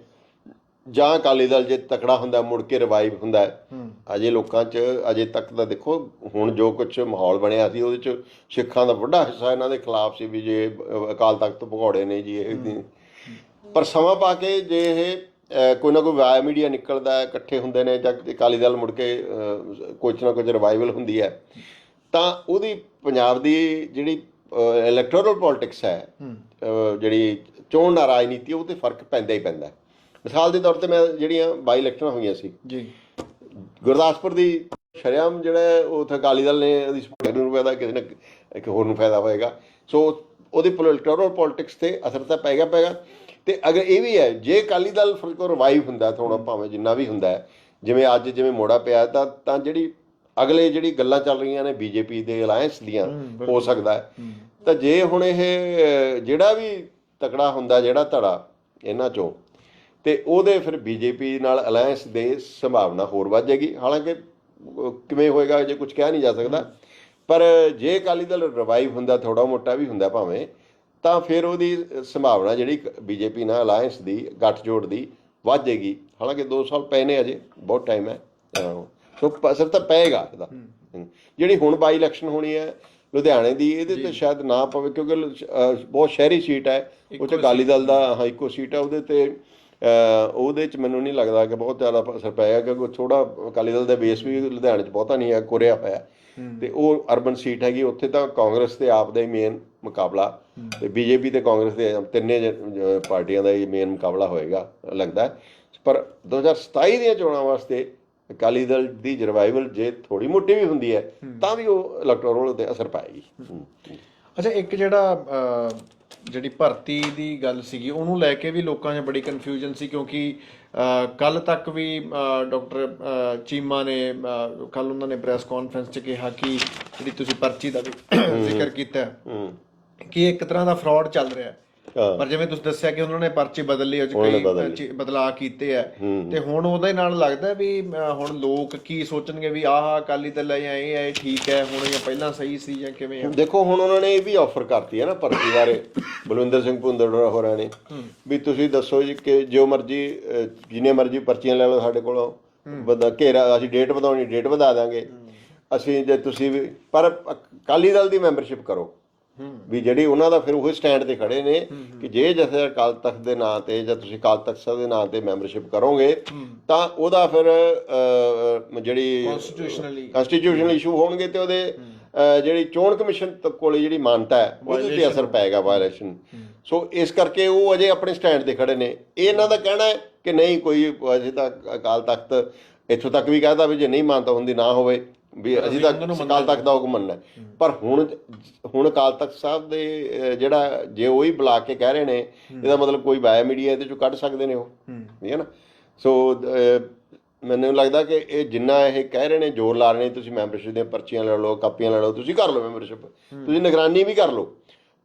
ਜਾਂ ਅਕਾਲੀ ਦਲ ਜੇ ਤਕੜਾ ਹੁੰਦਾ ਮੁੜ ਕੇ ਰਿਵਾਈਵ ਹੁੰਦਾ ਅਜੇ ਲੋਕਾਂ 'ਚ ਅਜੇ ਤੱਕ ਤਾਂ ਦੇਖੋ ਹੁਣ ਜੋ ਕੁਝ ਮਾਹੌਲ ਬਣਿਆ ਸੀ ਉਹਦੇ 'ਚ ਸਿੱਖਾਂ ਦਾ ਵੱਡਾ ਹਿੱਸਾ ਇਹਨਾਂ ਦੇ ਖਿਲਾਫ ਸੀ ਵੀ ਜੇ ਅਕਾਲ ਤਖਤ ਭਗੌੜੇ ਨੇ ਜੀ ਇਹ ਪਰ ਸਮਾਂ ਪਾ ਕੇ ਜੇ ਇਹ ਕੋਈ ਨਾ ਕੋਈ ਵਾਇਆ ਮੀਡੀਆ ਨਿਕਲਦਾ ਹੈ ਇਕੱਠੇ ਹੁੰਦੇ ਨੇ ਜਾਂ ਅਕਾਲੀ ਦਲ ਮੁੜ ਕੇ ਕੁਝ ਨਾ ਕੁਝ ਰਿਵਾਈਵਲ ਹੁੰਦੀ ਹੈ ਤਾਂ ਉਹਦੀ ਪੰਜਾਬ ਦੀ ਜਿਹੜੀ ਇਲੈਕਟੋਰਲ ਪੋਲਿਟਿਕਸ ਹੈ ਜਿਹੜੀ ਚੋਣ ਦਾ ਰਾਜਨੀਤੀ ਉਹ ਤੇ ਫ਼ਰਕ ਪੈਂਦਾ ਹੀ ਪੈਂਦਾ। ਮਿਸਾਲ ਦੇ ਤੌਰ ਤੇ ਮੈਂ ਜਿਹੜੀਆਂ ਬਾਈ ਇਲੈਕਸ਼ਨਾਂ ਹੋਈਆਂ ਸੀ ਜੀ। ਗੁਰਦਾਸਪੁਰ ਦੀ ਸ਼ਰਿਆਮ ਜਿਹੜਾ ਉਹ ਉੱਥੇ ਅਕਾਲੀ ਦਲ ਨੇ ਉਹਦੀ ਸਪੋਰਟ ਨੂੰ ਫਾਇਦਾ ਕਿਸੇ ਨੇ ਇੱਕ ਹੋਰ ਨੂੰ ਫਾਇਦਾ ਹੋਏਗਾ। ਸੋ ਉਹਦੀ ਪੋਲਿਟਿਕਲ ਪੋਲਿਟਿਕਸ ਤੇ ਅਸਰ ਤਾਂ ਪੈਗਾ ਪੈਗਾ ਤੇ ਅਗਰ ਇਹ ਵੀ ਹੈ ਜੇ ਅਕਾਲੀ ਦਲ ਫਲਕੋ ਰਿਵਾਈਵ ਹੁੰਦਾ ਥੋੜਾ ਭਾਵੇਂ ਜਿੰਨਾ ਵੀ ਹੁੰਦਾ ਹੈ ਜਿਵੇਂ ਅੱਜ ਜਿਵੇਂ ਮੋੜਾ ਪਿਆ ਤਾਂ ਤਾਂ ਜਿਹੜੀ ਅਗਲੇ ਜਿਹੜੀ ਗੱਲਾਂ ਚੱਲ ਰਹੀਆਂ ਨੇ ਬੀਜੇਪੀ ਦੇ ਅਲਾਈਅੰਸ ਦੀਆਂ ਹੋ ਸਕਦਾ ਹੈ। ਤਾਂ ਜੇ ਹੁਣ ਇਹ ਜਿਹੜਾ ਵੀ ਤਕੜਾ ਹੁੰਦਾ ਜਿਹੜਾ ਧੜਾ ਇਹਨਾਂ ਚੋਂ ਤੇ ਉਹਦੇ ਫਿਰ ਬੀਜੇਪੀ ਨਾਲ ਅਲਾਈਅੰਸ ਦੇ ਸੰਭਾਵਨਾ ਹੋਰ ਵੱਧ ਜਾਏਗੀ। ਹਾਲਾਂਕਿ ਕਿਵੇਂ ਹੋਏਗਾ ਜੇ ਕੁਝ ਕਹਿ ਨਹੀਂ ਜਾ ਸਕਦਾ। ਪਰ ਜੇ ਅਕਾਲੀ ਦਲ ਰਿਵਾਈਵ ਹੁੰਦਾ ਥੋੜਾ ਮੋਟਾ ਵੀ ਹੁੰਦਾ ਭਾਵੇਂ ਤਾਂ ਫਿਰ ਉਹਦੀ ਸੰਭਾਵਨਾ ਜਿਹੜੀ ਬੀਜੇਪੀ ਨਾਲ ਅਲਾਈਅੰਸ ਦੀ ਗੱਠਜੋੜ ਦੀ ਵੱਧ ਜਾਏਗੀ ਹਾਲਾਂਕਿ 2 ਸਾਲ ਪਏ ਨੇ ਅਜੇ ਬਹੁਤ ਟਾਈਮ ਹੈ। ਸੋ ਅਸਰ ਤਾਂ ਪਏਗਾ ਇਹਦਾ। ਜਿਹੜੀ ਹੁਣ ਬਾਈ ਇਲੈਕਸ਼ਨ ਹੋਣੀ ਹੈ ਲੁਧਿਆਣੇ ਦੀ ਇਹਦੇ ਤੇ ਸ਼ਾਇਦ ਨਾ ਪਵੇ ਕਿਉਂਕਿ ਬਹੁਤ ਸ਼ਹਿਰੀ ਸੀਟ ਹੈ। ਉਹ ਚ ਅਕਾਲੀ ਦਲ ਦਾ ਹਾਂ ਇੱਕੋ ਸੀਟ ਹੈ। ਉਹਦੇ ਤੇ ਉਹਦੇ ਚ ਮੈਨੂੰ ਨਹੀਂ ਲੱਗਦਾ ਕਿ ਬਹੁਤ ਜ਼ਿਆਦਾ ਅਸਰ ਪਏਗਾ ਕਿਉਂਕਿ ਥੋੜਾ ਅਕਾਲੀ ਦਲ ਦਾ ਬੇਸ ਵੀ ਲੁਧਿਆਣੇ ਚ ਬਹੁਤਾ ਨਹੀਂ ਹੈ ਕੋਰਿਆ ਹੋਇਆ। ਤੇ ਉਹ ਅਰਬਨ ਸੀਟ ਹੈਗੀ ਉੱਥੇ ਤਾਂ ਕਾਂਗਰਸ ਤੇ ਆਪ ਦਾ ਹੀ ਮੇਨ ਮੁਕਾਬਲਾ। ਤੇ ਬੀਜੇਪੀ ਤੇ ਕਾਂਗਰਸ ਦੇ ਤਿੰਨੇ ਪਾਰਟੀਆਂ ਦਾ ਹੀ ਮੇਨ ਮੁਕਾਬਲਾ ਹੋਏਗਾ ਲੱਗਦਾ ਹੈ। ਪਰ 2027 ਦੀਆਂ ਚੋਣਾਂ ਵਾਸਤੇ ਅਕਾਲੀ ਦਲ ਦੀ ਰਿਵਾਈਵਲ ਜੇ ਥੋੜੀ ਮੋਟੀ ਵੀ ਹੁੰਦੀ ਹੈ ਤਾਂ ਵੀ ਉਹ ਇਲੈਕਟੋਰਲ ਤੇ ਅਸਰ ਪਾਏਗੀ। ਅੱਛਾ ਇੱਕ ਜਿਹੜਾ ਜਿਹੜੀ ਭਰਤੀ ਦੀ ਗੱਲ ਸੀਗੀ ਉਹਨੂੰ ਲੈ ਕੇ ਵੀ ਲੋਕਾਂ 'ਚ ਬੜੀ ਕਨਫਿਊਜ਼ਨ ਸੀ ਕਿਉਂਕਿ ਕੱਲ ਤੱਕ ਵੀ ਡਾਕਟਰ ਚੀਮਾ ਨੇ ਕੱਲ ਉਹਨਾਂ ਨੇ ਪ੍ਰੈਸ ਕਾਨਫਰੰਸ 'ਚ ਕਿਹਾ ਕਿ ਜਿਹੜੀ ਤੁਸੀਂ ਪਰਚੀ ਦਾ ਵੀ ਜ਼ਿਕਰ ਕੀਤਾ। ਕਿ ਇੱਕ ਤਰ੍ਹਾਂ ਦਾ ਫਰਾਡ ਚੱਲ ਰਿਹਾ ਹੈ। ਹਾਂ। ਪਰ ਜਿਵੇਂ ਤੁਸੀਂ ਦੱਸਿਆ ਕਿ ਉਹਨਾਂ ਨੇ ਪਰਚੀ ਬਦਲ ਲਈ ਉਹ 'ਚ ਉਹਨਾਂ ਨੇ ਕਈ ਬਦਲ। ਲਈ। ਚੀ- ਬਦਲਾਅ ਕੀਤੇ ਆ। ਤੇ ਹੁਣ ਉਹਦੇ ਨਾਲ ਲੱਗਦਾ ਵੀ ਅਹ, ਹੁਣ ਲੋਕ ਕੀ ਸੋਚਣਗੇ ਵੀ ਆਹ ਅਕਾਲੀ ਦਲ ਹੈ ਜਾਂ ਇਹ ਹੈ ਇਹ ਠੀਕ ਹੈ ਹੁਣ ਜਾਂ ਪਹਿਲਾਂ ਸਹੀ ਸੀ ਜਾਂ ਕਿਵੇਂ ਆ? ਦੇਖੋ ਹੁਣ ਉਹਨਾਂ ਨੇ ਇਹ ਵੀ ਆਫਰ ਕਰਤੀ ਹੈ ਨਾ ਭਰਤੀ ਬਾਰੇ। ਬਲਵਿੰਦਰ ਸਿੰਘ ਭੁੰਦੜ ਹੋਰਾਂ ਨੇ। ਵੀ ਤੁਸੀਂ ਦੱਸੋ ਜੀ ਕਿ ਜੋ ਮਰਜ਼ੀ ਅਹ, ਜਿੰਨੇ ਮਰਜ਼ੀ ਪਰਚੀਆਂ ਲੈ ਲਓ ਸਾਡੇ ਕੋਲੋਂ। ਬੰਦਾ ਘੇਰਾ ਅਸੀਂ ਡੇਟ ਵਧਾਉਣੀ ਡੇਟ ਵਧਾ ਦਾਂਗੇ। ਅਸੀਂ ਜੇ ਤੁਸੀਂ ਵੀ ਪਰ ਅਕਾਲੀ ਦਲ ਦੀ ਮੈਂਬਰਸ਼ਿਪ ਕਰੋ। ਵੀ ਜਿਹੜੀ ਉਹਨਾਂ ਦਾ ਫਿਰ ਉਹ ਸਟੈਂਡ ਤੇ ਖੜੇ ਨੇ ਕਿ ਜੇ ਜਥੇ ਅਕਾਲ ਤਖਤ ਦੇ ਨਾਂ ਤੇ ਜਾਂ ਤੁਸੀਂ ਅਕਾਲ ਤਖਤ ਸਾਹਿਬ ਦੇ ਨਾਂ ਤੇ ਮੈਂਬਰਸ਼ਿਪ ਕਰੋਗੇ ਤਾਂ ਉਹਦਾ ਫਿਰ ਜਿਹੜੀ Constitutionally- ਕਨਸਟੀਟਿਊਸ਼ਨਲ ਇਸ਼ੂ ਹੋਣਗੇ ਤੇ ਉਹਦੇ ਜਿਹੜੀ ਚੋਣ ਕਮਿਸ਼ਨ ਕੋਲੇ ਜਿਹੜੀ ਮਾਨਤਾ ਹੈ ਉਹਦੇ ਤੇ ਅਸਰ ਪਏਗਾ ਵਾਇਲੇਸ਼ਨ ਸੋ ਇਸ ਕਰਕੇ ਉਹ ਅਜੇ ਆਪਣੇ ਸਟੈਂਡ ਤੇ ਖੜੇ ਨੇ। ਇਹ ਇਹਨਾਂ ਦਾ ਕਹਿਣਾ ਹੈ ਕਿ ਨਹੀਂ ਕੋਈ ਅਜੇ ਤੱਕ ਅਕਾਲ ਤਖਤ ਇੱਥੋਂ ਤੱਕ ਵੀ ਕਹਿੰਦਾ ਵੀ ਜੇ ਨਹੀਂ ਮਾਨਤਾ ਹੁੰਦੀ ਨਾ ਹੋਵੇ। ਵੀ ਅਸੀਂ ਤਾਂ ਅਕਾਲ ਤਖਤ ਦਾ ਹੁਕਮ ਮੰਨਣਾ। ਪਰ ਹੁਣ ਹੁਣ ਅਕਾਲ ਤਖਤ ਸਾਹਿਬ ਦੇ ਜਿਹੜਾ ਜੇ ਉਹ ਹੀ ਬੁਲਾ ਕੇ ਕਹਿ ਰਹੇ ਨੇ ਇਹਦਾ ਮਤਲਬ ਕੋਈ ਵਾਇਆ ਮੀਡੀਆ ਇਹਦੇ ਚੋਂ ਕੱਢ ਸਕਦੇ ਨੇ ਉਹ। ਠੀਕ ਹੈ ਨਾ? ਸੋ ਮੈਨੂੰ ਲੱਗਦਾ ਕਿ ਇਹ ਜਿੰਨਾ ਇਹ ਕਹਿ ਰਹੇ ਨੇ ਜ਼ੋਰ ਲਾ ਰਹੇ ਨੇ ਤੁਸੀਂ ਮੈਂਬਰਸ਼ਿਪ ਦੀਆਂ ਪਰਚੀਆਂ ਲੈ ਲਓ ਕਾਪੀਆਂ ਲੈ ਲਓ ਤੁਸੀਂ ਕਰ ਲਓ ਮੈਂਬਰਸ਼ਿਪ। ਤੁਸੀਂ ਨਿਗਰਾਨੀ ਵੀ ਕਰ ਲਓ।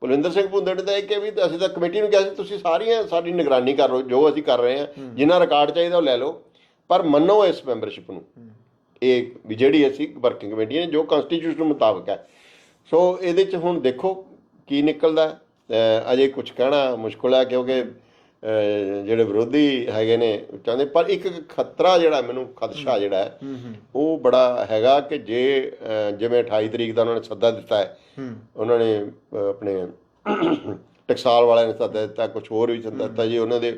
ਬਲਵਿੰਦਰ ਸਿੰਘ ਭੁੰਦੜ ਦਾ ਇਹ ਕਿ ਵੀ ਅਸੀਂ ਤਾਂ ਕਮੇਟੀ ਨੂੰ ਕਿਹਾ ਸੀ ਤੁਸੀਂ ਸਾਰੀਆਂ ਸਾਡੀ ਨਿਗਰਾਨੀ ਕਰ ਲਓ ਜੋ ਅਸੀਂ ਕਰ ਰਹੇ ਹਾਂ ਜਿੰਨਾ ਰਿਕਾਰਡ ਚਾਹੀਦਾ ਉਹ ਲੈ ਲਓ। ਪਰ ਮੰਨੋ ਇਸ ਮੈਂਬਰਸ਼ਿਪ ਨੂੰ। ਇਹ ਜਿਹੜੀ ਅਸੀਂ ਵਰਕਿੰਗ ਕਮੇਟੀ ਨੇ ਜੋ ਕਨਸਟੀਟਿਊਸ਼ਨ ਮੁਤਾਬਕ ਹੈ। ਸੋ ਇਹਦੇ ਚ ਹੁਣ ਦੇਖੋ ਕੀ ਨਿਕਲਦਾ ਅਜੇ ਕੁਝ ਕਹਿਣਾ ਮੁਸ਼ਕਲ ਹੈ ਕਿਉਂਕਿ ਜਿਹੜੇ ਵਿਰੋਧੀ ਹੈਗੇ ਨੇ ਚਾਹੁੰਦੇ ਪਰ ਇੱਕ ਖਤਰਾ ਜਿਹੜਾ ਮੈਨੂੰ ਖਦਸ਼ਾ ਜਿਹੜਾ ਹੈ ਉਹ ਬੜਾ ਹੈਗਾ ਕਿ ਜੇ ਜਿਵੇਂ 28 ਤਰੀਕ ਦਾ ਉਹਨਾਂ ਨੇ ਸੱਦਾ ਦਿੱਤਾ ਹੈ ਉਹਨਾਂ ਨੇ ਆਪਣੇ ਟਕਸਾਲ ਵਾਲਿਆਂ ਨੇ ਸੱਦਾ ਦਿੱਤਾ ਕੁਝ ਹੋਰ ਵੀ ਸੱਦਾ ਦਿੱਤਾ ਜੀ ਉਹਨਾਂ ਦੇ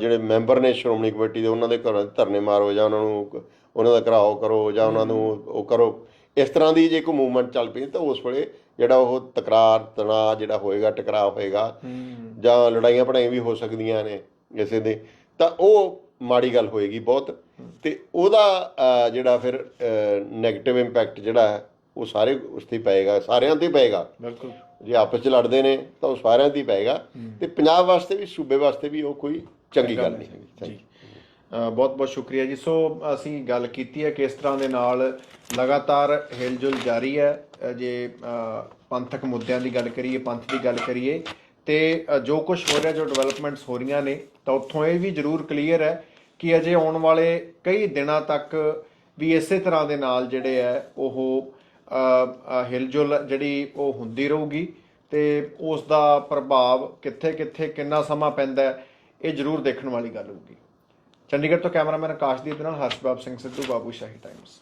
ਜਿਹੜੇ ਮੈਂਬਰ ਨੇ ਸ਼੍ਰੋਮਣੀ ਕਮੇਟੀ ਦੇ ਉਹਨਾਂ ਦੇ ਘਰਾਂ ਧਰਨੇ ਮਾਰੋ ਜਾਂ ਉਹਨਾਂ ਨੂੰ ਉਹਨਾਂ ਦਾ ਘਰਾਓ ਕਰੋ ਜਾਂ ਉਹਨਾਂ ਨੂੰ ਉਹ ਕਰੋ। ਇਸ ਤਰ੍ਹਾਂ ਦੀ ਜੇ ਕੋਈ ਮੂਵਮੈਂਟ ਚੱਲ ਪਈ ਤਾਂ ਉਸ ਵੇਲੇ ਜਿਹੜਾ ਉਹ ਤਕਰਾਰ ਤਣਾਅ ਜਿਹੜਾ ਹੋਏਗਾ ਟਕਰਾਅ ਹੋਏਗਾ ਜਾਂ ਲੜਾਈਆਂ ਪੜਾਈਆਂ ਵੀ ਹੋ ਸਕਦੀਆਂ ਨੇ ਕਿਸੇ ਦੇ ਤਾਂ ਉਹ ਮਾੜੀ ਗੱਲ ਹੋਏਗੀ ਬਹੁਤ। ਤੇ ਉਹਦਾ ਜਿਹੜਾ ਫਿਰ 네ਗੇਟਿਵ ਇੰਪੈਕਟ ਜਿਹੜਾ ਹੈ ਉਹ ਸਾਰੇ ਉਸ ਤੇ ਹੀ ਪਏਗਾ ਸਾਰਿਆਂ ਤੇ ਹੀ ਪਏਗਾ। ਬਿਲਕੁਲ। ਜੇ ਆਪਸ ਚ ਲੜਦੇ ਨੇ ਤਾਂ ਉਹ ਸਾਰਿਆਂ ਤੇ ਹੀ ਪਏਗਾ। ਤੇ ਪੰਜਾਬ ਵਾਸਤੇ ਵੀ ਸੂਬੇ ਵਾਸਤੇ ਵੀ ਉਹ ਕੋਈ ਚੰਗੀ ਗੱਲ ਨਹੀਂ ਹੈਗੀ। ਜੀ। ਬਹੁਤ ਬਹੁਤ ਸ਼ੁਕਰੀਆ ਜੀ। ਸੋ ਅਸੀਂ ਗੱਲ ਕੀਤੀ ਹੈ ਕਿ ਇਸ ਤਰ੍ਹਾਂ ਦੇ ਨਾਲ ਲਗਾਤਾਰ ਹਿਲਜੁਲ ਜਾਰੀ ਹੈ। ਜੇ ਪੰਥਕ ਮੁੱਦਿਆਂ ਦੀ ਗੱਲ ਕਰੀਏ ਪੰਥ ਦੀ ਗੱਲ ਕਰੀਏ ਤੇ ਜੋ ਕੁਝ ਹੋ ਰਿਹਾ ਜੋ ਡਿਵੈਲਪਮੈਂਟਸ ਹੋ ਰਹੀਆਂ ਨੇ ਤਾਂ ਉੱਥੋਂ ਇਹ ਵੀ ਜ਼ਰੂਰ ਕਲੀਅਰ ਹੈ ਕਿ ਅਜੇ ਆਉਣ ਵਾਲੇ ਕਈ ਦਿਨਾਂ ਤੱਕ ਵੀ ਇਸੇ ਤਰ੍ਹਾਂ ਦੇ ਨਾਲ ਜਿਹੜੇ ਹੈ ਉਹ ਅ, ਅ, ਹਿਲਜੁਲ ਜਿਹੜੀ ਉਹ ਹੁੰਦੀ ਰਹੂਗੀ ਤੇ ਉਸ ਦਾ ਪ੍ਰਭਾਵ ਕਿੱਥੇ ਕਿੱਥੇ ਕਿੰਨਾ ਸਮਾਂ ਪੈਂਦਾ ਇਹ ਜ਼ਰੂਰ ਦੇਖਣ ਵਾਲੀ ਗੱਲ ਹੋਊਗੀ। ਚੰਡੀਗੜ੍ਹ ਤੋਂ ਕੈਮਰਾਮੈਨ ਆਕਾਸ਼ਦੀਪ ਦੇ ਨਾਲ ਹਰਸ਼ਬਾਬ ਸਿੰਘ ਸਿੱਧੂ ਬਾਬੂ ਸ਼ਾਹੀ ਟਾਈਮਸ